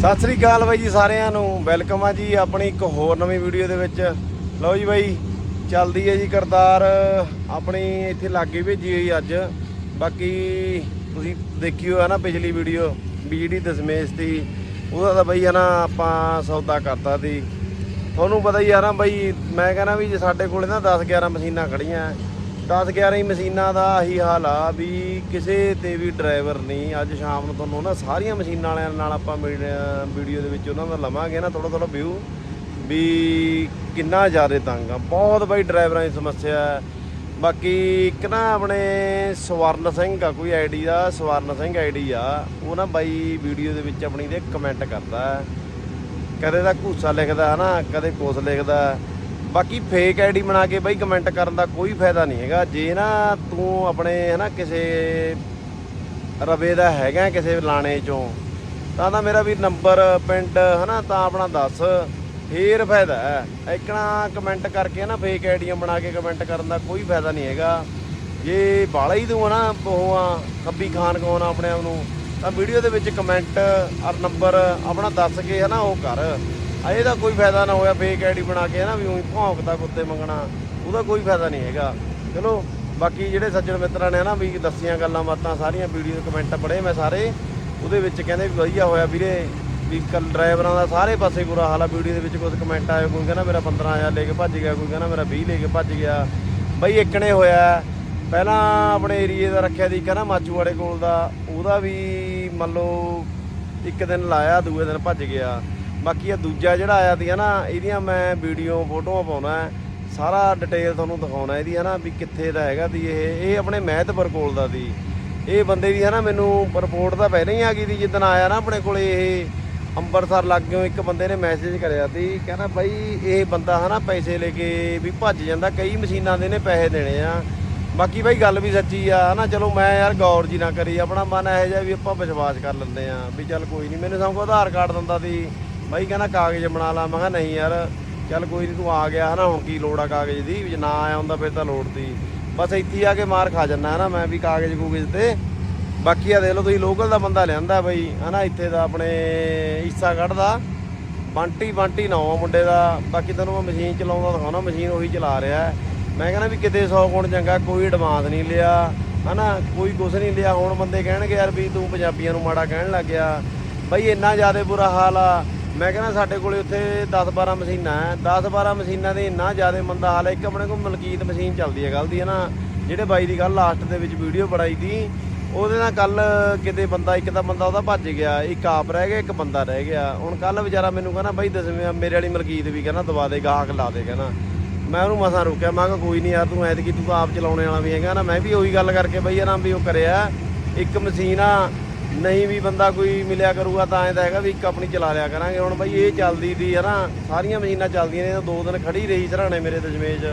ਸਤਿ ਸ੍ਰੀ ਅਕਾਲ ਬਾਈ ਜੀ ਸਾਰਿਆਂ ਨੂੰ, ਵੈਲਕਮ ਆ ਜੀ ਆਪਣੀ ਇੱਕ ਹੋਰ ਨਵੀਂ ਵੀਡੀਓ ਦੇ ਵਿੱਚ। ਲਓ ਜੀ ਬਾਈ, ਚੱਲਦੀ ਹੈ ਜੀ ਕਰਤਾਰ, ਆਪਣੀ ਇੱਥੇ ਲਾਗੇ ਭੇਜੀ ਹੋਈ ਅੱਜ। ਬਾਕੀ ਤੁਸੀਂ ਦੇਖਿਓ ਹੈ ਨਾ ਪਿਛਲੀ ਵੀਡੀਓ, ਵੀ ਜਿਹੜੀ ਦਸਮੇਸ਼ ਦੀ, ਉਹਦਾ ਤਾਂ ਬਾਈ ਹੈ ਨਾ ਆਪਾਂ ਸੌਦਾ ਕਰਤਾ ਸੀ। ਤੁਹਾਨੂੰ ਪਤਾ ਹੀ ਆ ਨਾ ਬਾਈ, ਮੈਂ ਕਹਿੰਦਾ ਵੀ ਜੇ ਸਾਡੇ ਕੋਲੇ ਨਾ 10 11 ਮਸ਼ੀਨਾਂ ਖੜੀਆਂ 10 11 ਹੀ ਮਸ਼ੀਨਾਂ ਦਾ ਆਹੀ ਹਾਲ ਆ ਵੀ ਕਿਸੇ ਤੇ ਵੀ ਡਰਾਈਵਰ ਨਹੀਂ। ਅੱਜ ਸ਼ਾਮ ਨੂੰ ਤੁਹਾਨੂੰ ਨਾ ਸਾਰੀਆਂ ਮਸ਼ੀਨਾਂ ਵਾਲਿਆਂ ਨਾਲ ਆਪਾਂ ਵੀਡੀਓ ਦੇ ਵਿੱਚ ਉਹਨਾਂ ਦਾ ਲਵਾਂਗੇ ਨਾ ਥੋੜਾ ਥੋੜਾ ਵਿਊ ਵੀ ਕਿੰਨਾ ਜ਼ਿਆਦਾ ਤੰਗ ਆ। ਬਹੁਤ ਬਾਈ ਡਰਾਈਵਰਾਂ ਦੀ ਸਮੱਸਿਆ ਹੈ ਬਾਕੀ ਇੱਕ ਨਾ ਆਪਣੇ ਸਵਰਨ ਸਿੰਘ ਆ, ਕੋਈ ਆਈਡੀ ਦਾ ਸਵਰਨ ਸਿੰਘ ਆਈਡੀ ਆ, ਉਹ ਨਾ ਬਾਈ ਵੀਡੀਓ ਦੇ ਵਿੱਚ ਆਪਣੀ ਦੇ ਕਮੈਂਟ ਕਰਦਾ। ਕਦੇ ਤਾਂ ਘੂਸਾ ਲਿਖਦਾ ਹਨਾ, ਕਦੇ ਕੋਸ ਲਿਖਦਾ। ਬਾਕੀ ਫੇਕ ਆਈਡੀ ਬਣਾ ਕੇ ਬਈ ਕਮੈਂਟ ਕਰਨ ਦਾ ਕੋਈ ਫਾਇਦਾ ਨਹੀਂ ਹੈਗਾ। ਜੇ ਨਾ ਤੂੰ ਆਪਣੇ, ਹਨਾ, ਕਿਸੇ ਰਵੇ ਦਾ ਹੈਗਾ ਕਿਸੇ ਲਾਣੇ ਚੋਂ, ਤਾਂ ਤਾਂ ਮੇਰਾ ਵੀ ਨੰਬਰ ਪਿੰਡ, ਹਨਾ, ਤਾਂ ਆਪਣਾ ਦੱਸ। ਫੇਰ ਫਾਇਦਾ ਹੈ। ਇਕਣਾ ਕਮੈਂਟ ਕਰਕੇ ਨਾ ਫੇਕ ਆਈਡੀਆਂ ਬਣਾ ਕੇ ਕਮੈਂਟ ਕਰਨ ਦਾ ਕੋਈ ਫਾਇਦਾ ਨਹੀਂ ਹੈਗਾ। ਜੇ ਬਾਲਾ ਹੀ ਤੂੰ ਨਾ ਉਹ ਆ, ਖੱਬੀ ਖਾਨ ਕੌਣ ਆਪਣੇ ਆਪ ਨੂੰ, ਤਾਂ ਵੀਡੀਓ ਦੇ ਵਿੱਚ ਕਮੈਂਟ ਔਰ ਨੰਬਰ ਆਪਣਾ ਦੱਸ ਕੇ, ਹਨਾ, ਉਹ ਕਰ। ਇਹਦਾ ਕੋਈ ਫਾਇਦਾ ਨਾ ਹੋਇਆ ਫੇਕ ਆਈਡੀ ਬਣਾ ਕੇ ਨਾ ਵੀ ਉਹੀ ਭੌਂਕਦਾ ਕੁੱਤੇ ਮੰਗਣਾ। ਉਹਦਾ ਕੋਈ ਫਾਇਦਾ ਨਹੀਂ ਹੈਗਾ। ਚਲੋ, ਬਾਕੀ ਜਿਹੜੇ ਸੱਜਣ ਮਿੱਤਰਾਂ ਨੇ ਨਾ ਵੀ ਦੱਸੀਆਂ ਗੱਲਾਂ ਬਾਤਾਂ, ਸਾਰੀਆਂ ਵੀਡੀਓ ਕਮੈਂਟ ਪੜ੍ਹੇ ਮੈਂ ਸਾਰੇ। ਉਹਦੇ ਵਿੱਚ ਕਹਿੰਦੇ ਵੀ ਵਧੀਆ ਹੋਇਆ ਵੀਰੇ, ਵੀ ਕੱਲ ਡਰਾਈਵਰਾਂ ਦਾ ਸਾਰੇ ਪਾਸੇ ਬੁਰਾ ਹਾਲ ਆ। ਵੀਡੀਓ ਦੇ ਵਿੱਚ ਕੁਝ ਕਮੈਂਟ ਆਏ ਕੋਈ ਕਹਿੰਦਾ ਮੇਰਾ 15000 ਲੈ ਕੇ ਭੱਜ ਗਿਆ, ਕੋਈ ਕਹਿੰਦਾ ਮੇਰਾ 20 ਲੈ ਕੇ ਭੱਜ ਗਿਆ। ਬਈ ਇੱਕਣੇ ਹੋਇਆ। ਪਹਿਲਾਂ ਆਪਣੇ ਏਰੀਏ ਦਾ ਰੱਖਿਆ ਦੀ ਕਹਿੰਦਾ ਮਾਚੂਵਾੜੇ ਕੋਲ ਦਾ। ਉਹਦਾ ਵੀ ਮੰਨ ਲਓ ਇੱਕ ਦਿਨ ਲਾਇਆ, ਦੂਏ ਦਿਨ ਭੱਜ ਗਿਆ। ਬਾਕੀ ਆ ਦੂਜਾ ਜਿਹੜਾ ਆਇਆ ਸੀ ਨਾ, ਇਹਦੀਆਂ ਮੈਂ ਵੀਡੀਓ ਫੋਟੋਆਂ ਪਾਉਣਾ ਸਾਰਾ ਡਿਟੇਲ ਤੁਹਾਨੂੰ ਦਿਖਾਉਣਾ ਇਹਦੀ ਹਨਾ ਵੀ ਕਿੱਥੇ ਦਾ ਹੈਗਾ ਤੀ ਇਹ। ਇਹ ਆਪਣੇ ਮਹਿਤਪੁਰ ਕੋਲ ਦਾ ਦੀ ਇਹ ਬੰਦੇ ਦੀ ਹਨਾ ਮੈਨੂੰ ਰਿਪੋਰਟ ਤਾਂ ਪਹਿਲਾਂ ਹੀ ਆ ਗਈ ਤੀ, ਜਿੱਦਣ ਆਇਆ ਨਾ ਆਪਣੇ ਕੋਲੇ ਇਹ ਅੰਮ੍ਰਿਤਸਰ ਲੱਗਿਓ ਇੱਕ ਬੰਦੇ ਨੇ ਮੈਸੇਜ ਕਰਿਆ ਸੀ ਕਹਿੰਦਾ ਬਾਈ ਇਹ ਬੰਦਾ ਹਨਾ ਪੈਸੇ ਲੈ ਕੇ ਵੀ ਭੱਜ ਜਾਂਦਾ, ਕਈ ਮਸ਼ੀਨਾਂ ਦੇ ਨੇ ਪੈਸੇ ਦੇਣੇ ਆ। ਬਾਕੀ ਬਾਈ ਗੱਲ ਵੀ ਸੱਚੀ ਆ ਹਨਾ ਚਲੋ ਮੈਂ ਯਾਰ ਗੌਰ ਜੀ ਨਾ ਕਰੀ, ਆਪਣਾ ਮਨ ਇਹੋ ਜਿਹਾ ਵੀ ਆਪਾਂ ਵਿਸ਼ਵਾਸ ਕਰ ਲੈਂਦੇ ਆ, ਵੀ ਚੱਲ ਕੋਈ ਨਹੀਂ ਮੈਨੂੰ ਸਭ ਆਧਾਰ ਕਾਰਡ ਦਿੰਦਾ ਸੀ ਬਾਈ ਕਹਿੰਦਾ ਕਾਗਜ਼ ਬਣਾ ਲਾ, ਮੈਂ ਕਿਹਾ ਨਹੀਂ ਯਾਰ, ਚੱਲ ਕੋਈ ਨਹੀਂ ਤੂੰ ਆ ਗਿਆ ਹਨਾ, ਹੁਣ ਕੀ ਲੋੜ ਆ ਕਾਗਜ਼ ਦੀ, ਵੀ ਜੇ ਨਾ ਆਇਆ ਹੁੰਦਾ ਫਿਰ ਤਾਂ ਲੋੜ ਤੀ ਬਸ ਇੱਥੇ ਆ ਕੇ ਮਾਰ ਖਾ ਜੰਨਾ ਹਨਾ, ਮੈਂ ਵੀ ਕਾਗਜ਼ ਕੂਗਜ਼ ਤੇ। ਬਾਕੀ ਆ ਦੇਖ ਲਓ ਤੁਸੀਂ ਲੋਕਲ ਦਾ ਬੰਦਾ ਲਿਆਂਦਾ ਬਈ, ਹਨਾ, ਇੱਥੇ ਦਾ ਆਪਣੇ ਈਸਾਗੜ੍ਹ ਦਾ ਬੰਟੀ ਬੰਟੀ ਨਾ ਮੁੰਡੇ ਦਾ, ਬਾਕੀ ਤੈਨੂੰ ਮੈਂ ਮਸ਼ੀਨ ਚਲਾਉਂਦਾ ਦਿਖਾਉਣਾ, ਮਸ਼ੀਨ ਉਹੀ ਚਲਾ ਰਿਹਾ। ਮੈਂ ਕਹਿੰਦਾ ਵੀ ਕਿਤੇ 100 ਗੁਣ ਚੰਗਾ, ਕੋਈ ਐਡਵਾਂਸ ਨਹੀਂ ਲਿਆ, ਹਨਾ, ਕੋਈ ਕੁਛ ਨਹੀਂ ਲਿਆ। ਹੁਣ ਬੰਦੇ ਕਹਿਣਗੇ ਯਾਰ ਵੀ ਤੂੰ ਪੰਜਾਬੀਆਂ ਨੂੰ ਮਾੜਾ ਕਹਿਣ ਲੱਗ ਗਿਆ। ਬਈ ਇੰਨਾ ਜ਼ਿਆਦਾ ਬੁਰਾ ਹਾਲ ਆ ਮੈਂ ਕਹਿੰਦਾ ਸਾਡੇ ਕੋਲੇ ਉੱਥੇ 10 12 ਮਸ਼ੀਨਾਂ ਹੈ 10 12 ਮਸ਼ੀਨਾਂ ਦੇ ਇੰਨਾ ਜ਼ਿਆਦਾ ਮੰਦਾ ਹਾਲ ਹੈ ਇੱਕ ਆਪਣੇ ਕੋਲ ਮਲਕੀਤ ਮਸ਼ੀਨ ਚੱਲਦੀ ਹੈ ਕੱਲ ਦੀ, ਹੈ ਨਾ? ਜਿਹੜੇ ਬਾਈ ਦੀ ਗੱਲ ਲਾਸਟ ਦੇ ਵਿੱਚ ਵੀਡੀਓ ਬਣਾਈ ਦੀ ਉਹਦੇ ਨਾਲ ਕੱਲ ਕਿਤੇ ਬੰਦਾ, ਇੱਕ ਤਾਂ ਬੰਦਾ ਉਹਦਾ ਭੱਜ ਗਿਆ, ਇੱਕ ਆਪ ਰਹਿ ਗਿਆ, ਇੱਕ ਬੰਦਾ ਰਹਿ ਗਿਆ। ਹੁਣ ਕੱਲ ਵਿਚਾਰਾ ਮੈਨੂੰ ਕਹਿੰਦਾ, ਬਾਈ ਦਸਵੇਂ ਮੇਰੇ ਵਾਲੀ ਮਲਕੀਤ ਵੀ ਕਹਿੰਦਾ, ਦਵਾ ਦੇ, ਗਾਹਕ ਲਾ ਦੇ, ਕਹਿੰਦਾ। ਮੈਂ ਉਹਨੂੰ ਮਸਾਂ ਰੋਕਿਆ, ਮੈਂ ਕਿਹਾ, ਕੋਈ ਨਹੀਂ ਯਾਰ, ਤੂੰ ਐਤਕੀ ਤੂੰ ਤਾਂ ਆਪ ਚਲਾਉਣੇ ਵਾਲਾ ਵੀ ਹੈਗਾ ਨਾ। ਮੈਂ ਵੀ ਉਹੀ ਗੱਲ ਕਰਕੇ ਬਈ ਯਾਰ ਵੀ ਉਹ ਕਰਿਆ। ਇੱਕ ਮਸ਼ੀਨ ਆ ਨਹੀਂ ਵੀ ਬੰਦਾ ਕੋਈ ਮਿਲਿਆ ਕਰੂਗਾ ਤਾਂ ਐਂ ਤਾਂ ਹੈਗਾ ਵੀ ਇੱਕ ਆਪਣੀ ਚਲਾ ਲਿਆ ਕਰਾਂਗੇ। ਹੁਣ ਬਈ ਇਹ ਚੱਲਦੀ ਦੀ ਹੈ ਨਾ, ਸਾਰੀਆਂ ਮਸ਼ੀਨਾਂ ਚੱਲਦੀਆਂ ਨੇ ਦੋ ਦਿਨ ਖੜੀ ਰਹੀ ਸਰਾਣੇ ਮੇਰੇ ਦਸ਼ਮੇਸ਼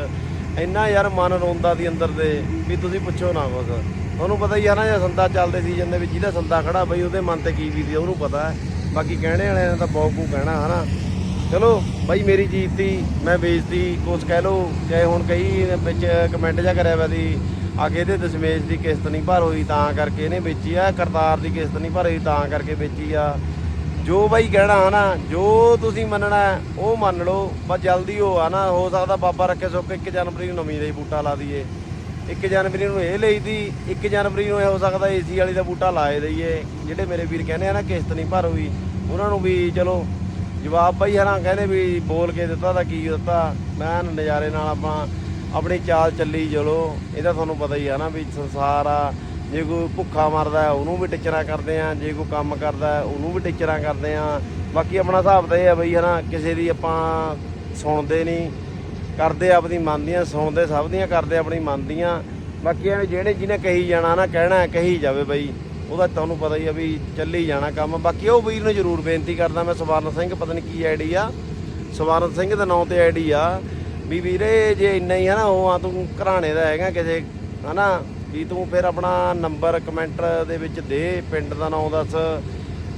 ਇੰਨਾ ਯਾਰ ਮਨ ਰੋਂਦਾ ਦੀ ਅੰਦਰ ਦੇ, ਵੀ ਤੁਸੀਂ ਪੁੱਛੋ ਨਾ ਕੁਛ। ਤੁਹਾਨੂੰ ਪਤਾ ਹੀ ਆ ਨਾ ਜੇ ਸੰਦਾ ਚੱਲਦੇ ਸੀਜ਼ਨ ਦੇ ਵਿੱਚ ਜਿਹਦਾ ਸੰਦਾ ਖੜਾ ਬਈ ਉਹਦੇ ਮਨ ਤੇ ਕੀ ਵੀ ਸੀ ਉਹਨੂੰ ਪਤਾ ਹੈ। ਬਾਕੀ ਕਹਿਣੇ ਵਾਲਿਆਂ ਨੇ ਤਾਂ ਬਹੁਤ ਕੁ ਕਹਿਣਾ, ਹਨਾ। ਚਲੋ, ਬਾਈ ਮੇਰੀ ਜੀਤ ਤੀ ਮੈਂ ਵੇਚਤੀ ਕੁਛ ਕਹਿ ਲੋ ਚਾਹੇ ਹੁਣ ਕਈ ਵਿੱਚ ਕਮੈਂਟ ਜਾ ਕਰਿਆ ਵਾ ਦੀ ਆ ਕੇ ਤੇ ਦਸ਼ਮੇਸ਼ ਦੀ ਕਿਸ਼ਤ ਨਹੀਂ ਭਰ ਹੋਈ ਤਾਂ ਕਰਕੇ ਇਹਨੇ ਵੇਚੀ ਆ, ਕਰਤਾਰ ਦੀ ਕਿਸ਼ਤ ਨਹੀਂ ਭਰ ਹੋਈ ਤਾਂ ਕਰਕੇ ਵੇਚੀ ਆ। ਜੋ ਬਾਈ ਕਹਿਣਾ ਨਾ ਜੋ ਤੁਸੀਂ ਮੰਨਣਾ ਉਹ ਮੰਨ ਲਓ, ਬਸ ਜਲਦੀ ਹੋ ਆ ਨਾ, ਹੋ ਸਕਦਾ ਬਾਬਾ ਰੱਖੇ ਸੁੱਕ 1 ਜਨਵਰੀ ਨੂੰ ਨਵੀਂ ਦਾ ਹੀ ਬੂਟਾ ਲਾ ਦਈਏ। 1 ਜਨਵਰੀ ਨੂੰ ਇਹ ਲਈ ਦੀ 1 ਜਨਵਰੀ ਨੂੰ ਇਹ ਹੋ ਸਕਦਾ ਏਸੀ ਵਾਲੀ ਦਾ ਬੂਟਾ ਲਾਏ ਦਈਏ। ਜਿਹੜੇ ਮੇਰੇ ਵੀਰ ਕਹਿੰਦੇ ਆ ਨਾ, ਕਿਸ਼ਤ ਨਹੀਂ ਭਰ ਹੋਈ ਉਹਨਾਂ ਨੂੰ ਵੀ ਚਲੋ, ਜਵਾਬ ਬਾਈ ਹਨਾ, ਕਹਿੰਦੇ ਵੀ ਬੋਲ ਕੇ ਦਿੱਤਾ ਤਾਂ ਕੀ ਦਿੱਤਾ। ਮੈਂ ਨਜ਼ਾਰੇ ਨਾਲ ਆਪਾਂ ਆਪਣੀ ਚਾਲ ਚੱਲੀ ਚਲੋ ਇਹਦਾ ਤੁਹਾਨੂੰ ਪਤਾ ਹੀ ਆ ਨਾ ਵੀ ਸੰਸਾਰ ਆ, ਜੇ ਕੋਈ ਭੁੱਖਾ ਮਰਦਾ ਉਹਨੂੰ ਵੀ ਟਿਚਰਾਂ ਕਰਦੇ ਆ, ਜੇ ਕੋਈ ਕੰਮ ਕਰਦਾ ਉਹਨੂੰ ਵੀ ਟਿਚਰਾਂ ਕਰਦੇ ਆ। ਬਾਕੀ ਆਪਣਾ ਹਿਸਾਬ ਤਾਂ ਇਹ ਆ ਬਈ, ਹਨਾ, ਕਿਸੇ ਦੀ ਆਪਾਂ ਸੁਣਦੇ ਨਹੀਂ ਕਰਦੇ ਆਪਣੀ ਮੰਨਦੀਆਂ ਸੁਣਦੇ ਸਭ ਦੀਆਂ, ਕਰਦੇ ਆਪਣੀ ਮੰਨਦੀਆਂ ਬਾਕੀ ਐਵੇਂ ਜਿਹੜੇ ਜਿਹਨੇ ਕਹੀ ਜਾਣਾ ਨਾ, ਕਹਿਣਾ ਕਹੀ ਜਾਵੇ ਬਈ ਉਹਦਾ ਤੁਹਾਨੂੰ ਪਤਾ ਹੀ ਆ ਵੀ ਚੱਲੀ ਜਾਣਾ ਕੰਮ। ਬਾਕੀ ਉਹ ਵੀਰ ਨੂੰ ਜ਼ਰੂਰ ਬੇਨਤੀ ਕਰਦਾ ਮੈਂ ਸਵਰਨ ਸਿੰਘ, ਪਤਾ ਨਹੀਂ ਕੀ ਆਈਡੀ ਆ। ਸਵਰਨ ਸਿੰਘ ਦੇ ਨਾਂ ਤੇ ਆਈਡੀ ਆ। ਵੀ ਵੀਰੇ ਜੇ ਇੰਨਾ ਹੀ ਹੈ ਨਾ, ਉਹ ਆ ਤੂੰ ਘਰਾਣੇ ਦਾ ਹੈਗਾ ਕਿਸੇ, ਹਨਾ? ਵੀ ਤੂੰ ਫਿਰ ਆਪਣਾ ਨੰਬਰ ਕਮੈਂਟ ਦੇ ਵਿੱਚ ਦੇ, ਪਿੰਡ ਦਾ ਨਾਮ ਦੱਸ।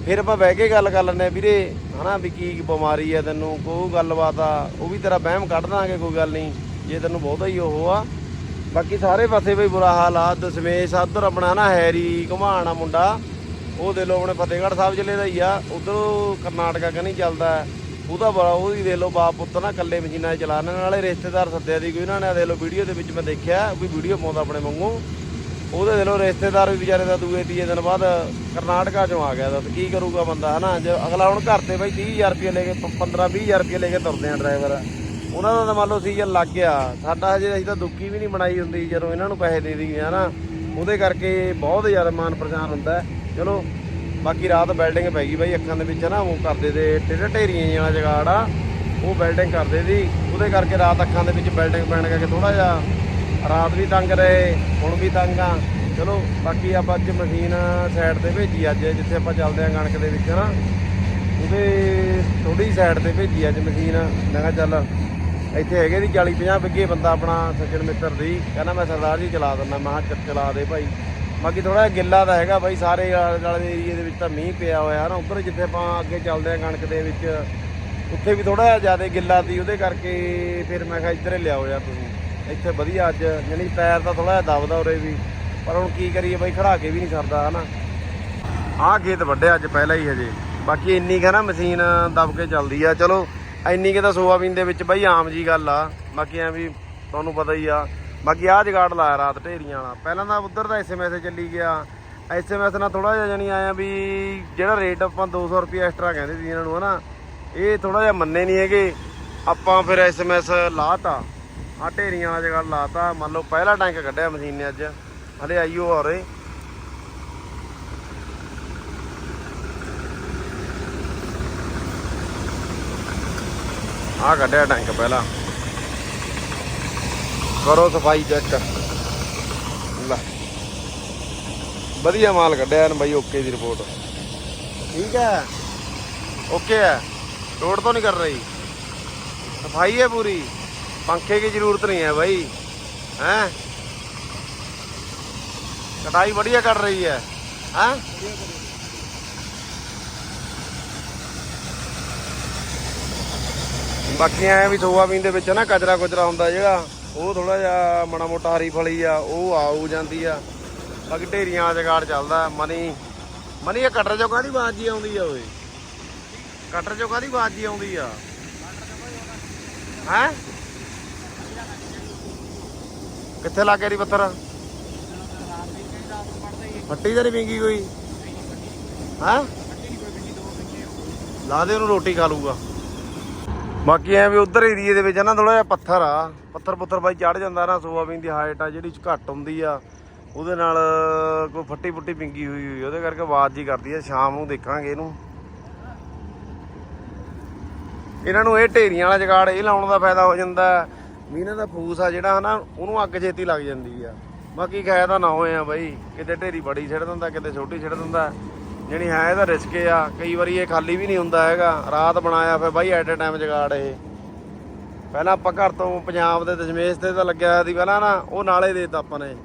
ਫਿਰ ਆਪਾਂ ਬਹਿ ਕੇ ਗੱਲ ਕਰ ਲੈਂਦੇ ਆ ਵੀਰੇ, ਹਨਾ? ਵੀ ਕੀ ਬਿਮਾਰੀ ਆ ਤੈਨੂੰ, ਕੋਈ ਗੱਲਬਾਤ ਆ, ਉਹ ਵੀ ਤੇਰਾ ਵਹਿਮ ਕੱਢ ਦਾਂਗੇ, ਕੋਈ ਗੱਲ ਨਹੀਂ। ਜੇ ਤੈਨੂੰ ਬਹੁਤਾ ਹੀ ਉਹ ਆ। ਬਾਕੀ ਸਾਰੇ ਪਾਸੇ ਬਈ ਬੁਰਾ ਹਾਲ ਆ ਦਸਮੇਸ਼ ਉਧਰ ਆਪਣਾ ਨਾ ਹੈਰੀ ਘੁਮਾਣਾ ਮੁੰਡਾ, ਉਹ ਦੇ ਲੋ ਆਪਣੇ ਫਤਿਹਗੜ੍ਹ ਸਾਹਿਬ ਜ਼ਿਲ੍ਹੇ ਦਾ ਹੀ ਆ। ਉਧਰੋਂ ਕਰਨਾਟਕਾ ਕਨੀ ਚੱਲਦਾ। ਉਹਦਾ ਬੜਾ ਉਹਦੀ ਦੇ ਲੋ ਬਾਪ ਪੁੱਤ ਨਾ ਇਕੱਲੇ ਮਸ਼ੀਨਾਂ 'ਚ ਚਲਾਉਣ ਨਾਲੇ ਰਿਸ਼ਤੇਦਾਰ ਸੱਦਿਆ ਦੀ ਕੋਈ, ਉਹਨਾਂ ਨੇ ਦੇ ਲੋ ਵੀਡੀਓ ਦੇ ਵਿੱਚ ਮੈਂ ਦੇਖਿਆ ਕੋਈ ਵੀਡੀਓ ਪਾਉਂਦਾ ਆਪਣੇ ਵਾਂਗੂ। ਉਹਦੇ ਦੇ ਲਓ ਰਿਸ਼ਤੇਦਾਰ ਵੀ ਵਿਚਾਰੇ ਦਾ ਦੂਏ ਤੀਏ ਦਿਨ ਬਾਅਦ ਕਰਨਾਟਕਾ ਚੋਂ ਆ ਗਿਆ। ਤਾਂ ਕੀ ਕਰੂਗਾ ਬੰਦਾ, ਹਨਾ? ਜੇ ਅਗਲਾ ਹੁਣ ਘਰ ਤੇ ਬਈ 30000 ਰੁਪਏ ਲੈ ਕੇ 15 20000 ਰੁਪਏ ਲੈ ਕੇ ਤੁਰਦੇ ਆ ਡਰਾਈਵਰ। ਉਹਨਾਂ ਦਾ ਤਾਂ ਮੰਨ ਲਓ ਸੀਜ਼ਨ ਲੱਗ ਗਿਆ। ਸਾਡਾ ਹਜੇ ਅਸੀਂ ਤਾਂ ਦੁੱਕੀ ਵੀ ਨਹੀਂ ਬਣਾਈ ਹੁੰਦੀ ਜਦੋਂ ਇਹਨਾਂ ਨੂੰ ਪੈਸੇ ਦੇ ਦਈਏ, ਹਨਾ? ਉਹਦੇ ਕਰਕੇ ਬਹੁਤ ਜ਼ਿਆਦਾ ਮਾਨ ਪ੍ਰਚਾਰ ਹੁੰਦਾ। ਚਲੋ ਬਾਕੀ ਰਾਤ ਬਿਲਡਿੰਗ ਪੈ ਗਈ ਬਾਈ, ਅੱਖਾਂ ਦੇ ਵਿੱਚ ਨਾ ਉਹ ਕਰਦੇ ਦੇ ਟੇਢੇ ਢੇਰੀਆਂ ਜਿਹਾ ਜਗਾੜ ਆ, ਉਹ ਬਿਲਡਿੰਗ ਕਰਦੇ ਦੀ ਉਹਦੇ ਕਰਕੇ ਰਾਤ ਅੱਖਾਂ ਦੇ ਵਿੱਚ ਬਿਲਡਿੰਗ ਪੈਣ ਕਰਕੇ ਥੋੜਾ ਜਿਹਾ ਰਾਤ ਵੀ ਤੰਗ ਰਹੇ, ਹੁਣ ਵੀ ਤੰਗ ਆ। ਚਲੋ, ਬਾਕੀ ਆਪਾਂ ਅੱਜ ਮਸ਼ੀਨ ਸਾਈਡ ਤੇ ਭੇਜੀ ਅੱਜ, ਜਿੱਥੇ ਆਪਾਂ ਚੱਲਦੇ ਆ ਕਣਕ ਦੇ ਵਿੱਚ ਨਾ ਉਹਦੇ ਥੋੜੀ ਸਾਈਡ ਤੇ ਭੇਜੀ ਅੱਜ ਮਸ਼ੀਨ। ਮੈਂ ਕਿਹਾ ਚੱਲ, ਇੱਥੇ ਹੈਗੇ ਦੀ 40 50 ਵਿੱਗੇ ਬੰਦਾ ਆਪਣਾ ਸੱਜਣ ਮਿੱਤਰ ਦੀ। ਕਹਿੰਦਾ ਮੈਂ ਸਰਦਾਰ ਜੀ ਚਲਾ ਦਿੰਦਾ, ਮੈਂ ਕਿਹਾ ਚਲਾ ਦੇ ਭਾਈ। ਬਾਕੀ ਥੋੜਾ ਗਿੱਲਾ ਤਾਂ ਹੈਗਾ ਬਾਈ, ਸਾਰੇ ਆਲੇ ਦੁਆਲੇ ਏਰੀਏ ਦੇ ਵਿੱਚ ਤਾਂ ਮੀਂਹ ਪਿਆ ਹੋਇਆ ਨਾ। ਉੱਧਰ ਜਿੱਥੇ ਆਪਾਂ ਅੱਗੇ ਚੱਲਦੇ ਆ ਕਣਕ ਦੇ ਵਿੱਚ, ਉੱਥੇ ਵੀ ਥੋੜਾ ਜਿਹਾ ਜ਼ਿਆਦਾ ਗਿੱਲਾ ਸੀ, ਉਹਦੇ ਕਰਕੇ ਫਿਰ ਮੈਂ ਕਿਹਾ ਇੱਧਰ ਹੀ ਲਿਆਓ ਯਾਰ ਤੁਸੀਂ। ਇੱਥੇ ਵਧੀਆ ਅੱਜ, ਯਾਨੀ ਪੈਰ ਤਾਂ ਥੋੜਾ ਜਿਹਾ ਦਬਦਾ ਉਰੇ ਵੀ, ਪਰ ਹੁਣ ਕੀ ਕਰੀਏ ਬਾਈ ਖੜਾ ਕੇ ਵੀ ਨਹੀਂ ਸਰਦਾ, ਹਨਾ। ਆਹ ਖੇਤ ਵੱਢਿਆ ਅੱਜ ਪਹਿਲਾਂ ਹੀ ਹਜੇ। ਬਾਕੀ ਇੰਨੀ ਕੁ ਨਾ ਮਸ਼ੀਨ ਦਬ ਕੇ ਚੱਲਦੀ ਆ। ਚਲੋ, ਇੰਨੀ ਕੁ ਤਾਂ ਸੋਆਬੀਨ ਦੇ ਵਿੱਚ ਬਾਈ ਆਮ ਜੀ ਗੱਲ ਆ। ਬਾਕੀ ਐ ਵੀ ਤੁਹਾਨੂੰ ਪਤਾ ਹੀ ਆ ਬਾਕੀ ਆਹ ਜਗਾੜ ਲਾਇਆ ਰਾਤ ਢੇਰੀਆਂ ਵਾਲਾ। ਪਹਿਲਾਂ ਤਾਂ ਉਧਰ ਦਾ ਐਸਐਮਐਸ ਚੱਲੀ ਗਿਆ। ਐਸਐਮਐਸ ਨਾਲ ਥੋੜਾ ਜਿਹਾ ਜਾਨੀ ਆਇਆ ਵੀ ਜਿਹੜਾ ਰੇਟ ਆਪਾਂ 200 ਰੁਪਏ ਐਕਸਟਰਾ ਕਹਿੰਦੇ ਸੀ ਇਹਨਾਂ ਨੂੰ, ਹਨਾ? ਇਹ ਥੋੜਾ ਜਿਹਾ ਮੰਨੇ ਨਹੀਂ ਹੈਗੇ। ਆਪਾਂ ਫਿਰ ਐਸਐਮਐਸ ਲਾਤਾ। ਆ ਢੇਰੀਆਂ ਵਾਲਾ ਜਗਾੜ ਲਾਤਾ। ਮੰਨ ਲਓ ਪਹਿਲਾ ਟੈਂਕ ਕੱਢਿਆ ਮਸ਼ੀਨ ਨੇ ਅੱਜ। ਹਲੇ ਆਈਓ ਹੋਰੇ ਆ ਕੱਢਿਆ ਟੈਂਕ ਪਹਿਲਾਂ। ਕਰੋ ਸਫਾਈ ਚੈੱਕ ਲੈ ਵਧੀਆ ਮਾਲ ਕੱਢਿਆ ਨੇ ਬਾਈ ਓਕੇ ਦੀ ਰਿਪੋਰਟ ਠੀਕ ਹੈ ਓਕੇ ਹੈ ਲੋਡ ਤੋਂ ਨਹੀਂ ਕਰ ਰਹੀ ਸਫਾਈ ਹੈ ਪੂਰੀ पंखे की जरूरत नहीं है भाई हैं कटाई बढ़िया कर रही है हैं ਬਾਕੀ ਐ ਵੀ ਸੋਆਬੀਨ ਦੇ ਵਿੱਚ ਨਾ ਕਚਰਾ ਕੁਚਰਾ ਹੁੰਦਾ ਜਿਹੜਾ ਉਹ ਥੋੜਾ ਜਿਹਾ ਮਾੜਾ ਮੋਟਾ ਹਰੀ ਫਲੀ ਆ, ਉਹ ਆਉ ਜਾਂਦੀ ਆ। ਬਾਕੀ ਢੇਰੀਆਂ ਜਗਾੜ ਚੱਲਦਾ, ਮਨੀ ਮਨੀ ਇਹ ਕਟਰ ਚੋਂ ਕਾਹਦੀ ਆਵਾਜ਼ ਜੀ ਆਉਂਦੀ ਆ ਓਏ? ਕਟਰ ਚੋਂ ਕਾਹਦੀ ਆਵਾਜ਼ ਜੀ ਆਉਂਦੀ ਆ? ਹੈ? ਕਿੱਥੇ ਲੱਗ ਗਿਆ ਪੱਥਰ? ਫੱਟੀ ਤਾਂ ਨਹੀਂ ਵਿੰਗੀ ਕੋਈ? ਹਾਂ? ਲਾ ਦੇ ਉਹਨੂੰ ਰੋਟੀ ਖਾ ਲੂਗਾ ਬਾਕੀ ਐ ਵੀ ਉਧਰ ਏਰੀਏ ਦੇ ਵਿੱਚ ਨਾ ਥੋੜਾ ਜਿਹਾ ਪੱਥਰ ਆ। ਪੱਥਰ ਪੁੱਥਰ ਬਾਈ ਚੜ ਜਾਂਦਾ ਨਾ, ਸੋਆਬੀਨ ਦੀ ਹਾਈਟ ਆ, ਜਿਹੜੀ ਘੱਟ ਹੁੰਦੀ ਆ, ਉਹਦੇ ਨਾਲ ਕੋਈ ਫੱਟੀ ਫੁੱਟੀ ਪਿੰਗੀ ਹੋਈ ਹੋਈ ਉਹਦੇ ਕਰਕੇ ਆਵਾਜ਼ ਜੀ ਕਰਦੀ ਆ, ਸ਼ਾਮ ਨੂੰ ਦੇਖਾਂਗੇ ਇਹਨੂੰ। ਇਹਨਾਂ ਨੂੰ ਇਹ ਢੇਰੀਆਂ ਵਾਲਾ ਜਗਾੜ, ਇਹ ਲਾਉਣ ਦਾ ਫਾਇਦਾ ਹੋ ਜਾਂਦਾ ਵੀ ਇਹਨਾਂ ਦਾ ਫੂਸ ਆ ਜਿਹੜਾ ਹਨਾ, ਉਹਨੂੰ ਅੱਗ ਛੇਤੀ ਲੱਗ ਜਾਂਦੀ ਆ। ਬਾਕੀ ਖੈਰ ਤਾਂ ਨਾ ਹੋਏ ਆ ਬਾਈ, ਕਿਤੇ ਢੇਰੀ ਬੜੀ ਛੱਡ ਦਿੰਦਾ, ਕਿਤੇ ਛੋਟੀ ਛੱਡ ਦਿੰਦਾ। ਜਿਹੜੀ ਹੈ ਇਹਦਾ ਰਿਸਕ ਆ, ਕਈ ਵਾਰੀ ਇਹ ਖਾਲੀ ਵੀ ਨਹੀਂ ਹੁੰਦਾ ਹੈਗਾ। ਰਾਤ ਬਣਾਇਆ ਫਿਰ ਬਾਈ ਐਟ ਅ ਟਾਈਮ ਜਗਾੜ ਇਹ। ਪਹਿਲਾਂ ਆਪਾਂ ਘਰ ਤੋਂ ਪੰਜਾਬ ਦੇ ਦਸ਼ਮੇਸ਼ ਤੇ ਤਾਂ ਲੱਗਿਆ ਹੋਇਆ ਸੀ ਪਹਿਲਾਂ ਨਾ, ਉਹ ਨਾਲੇ ਦੇਤਾ ਆਪਾਂ ਨੇ।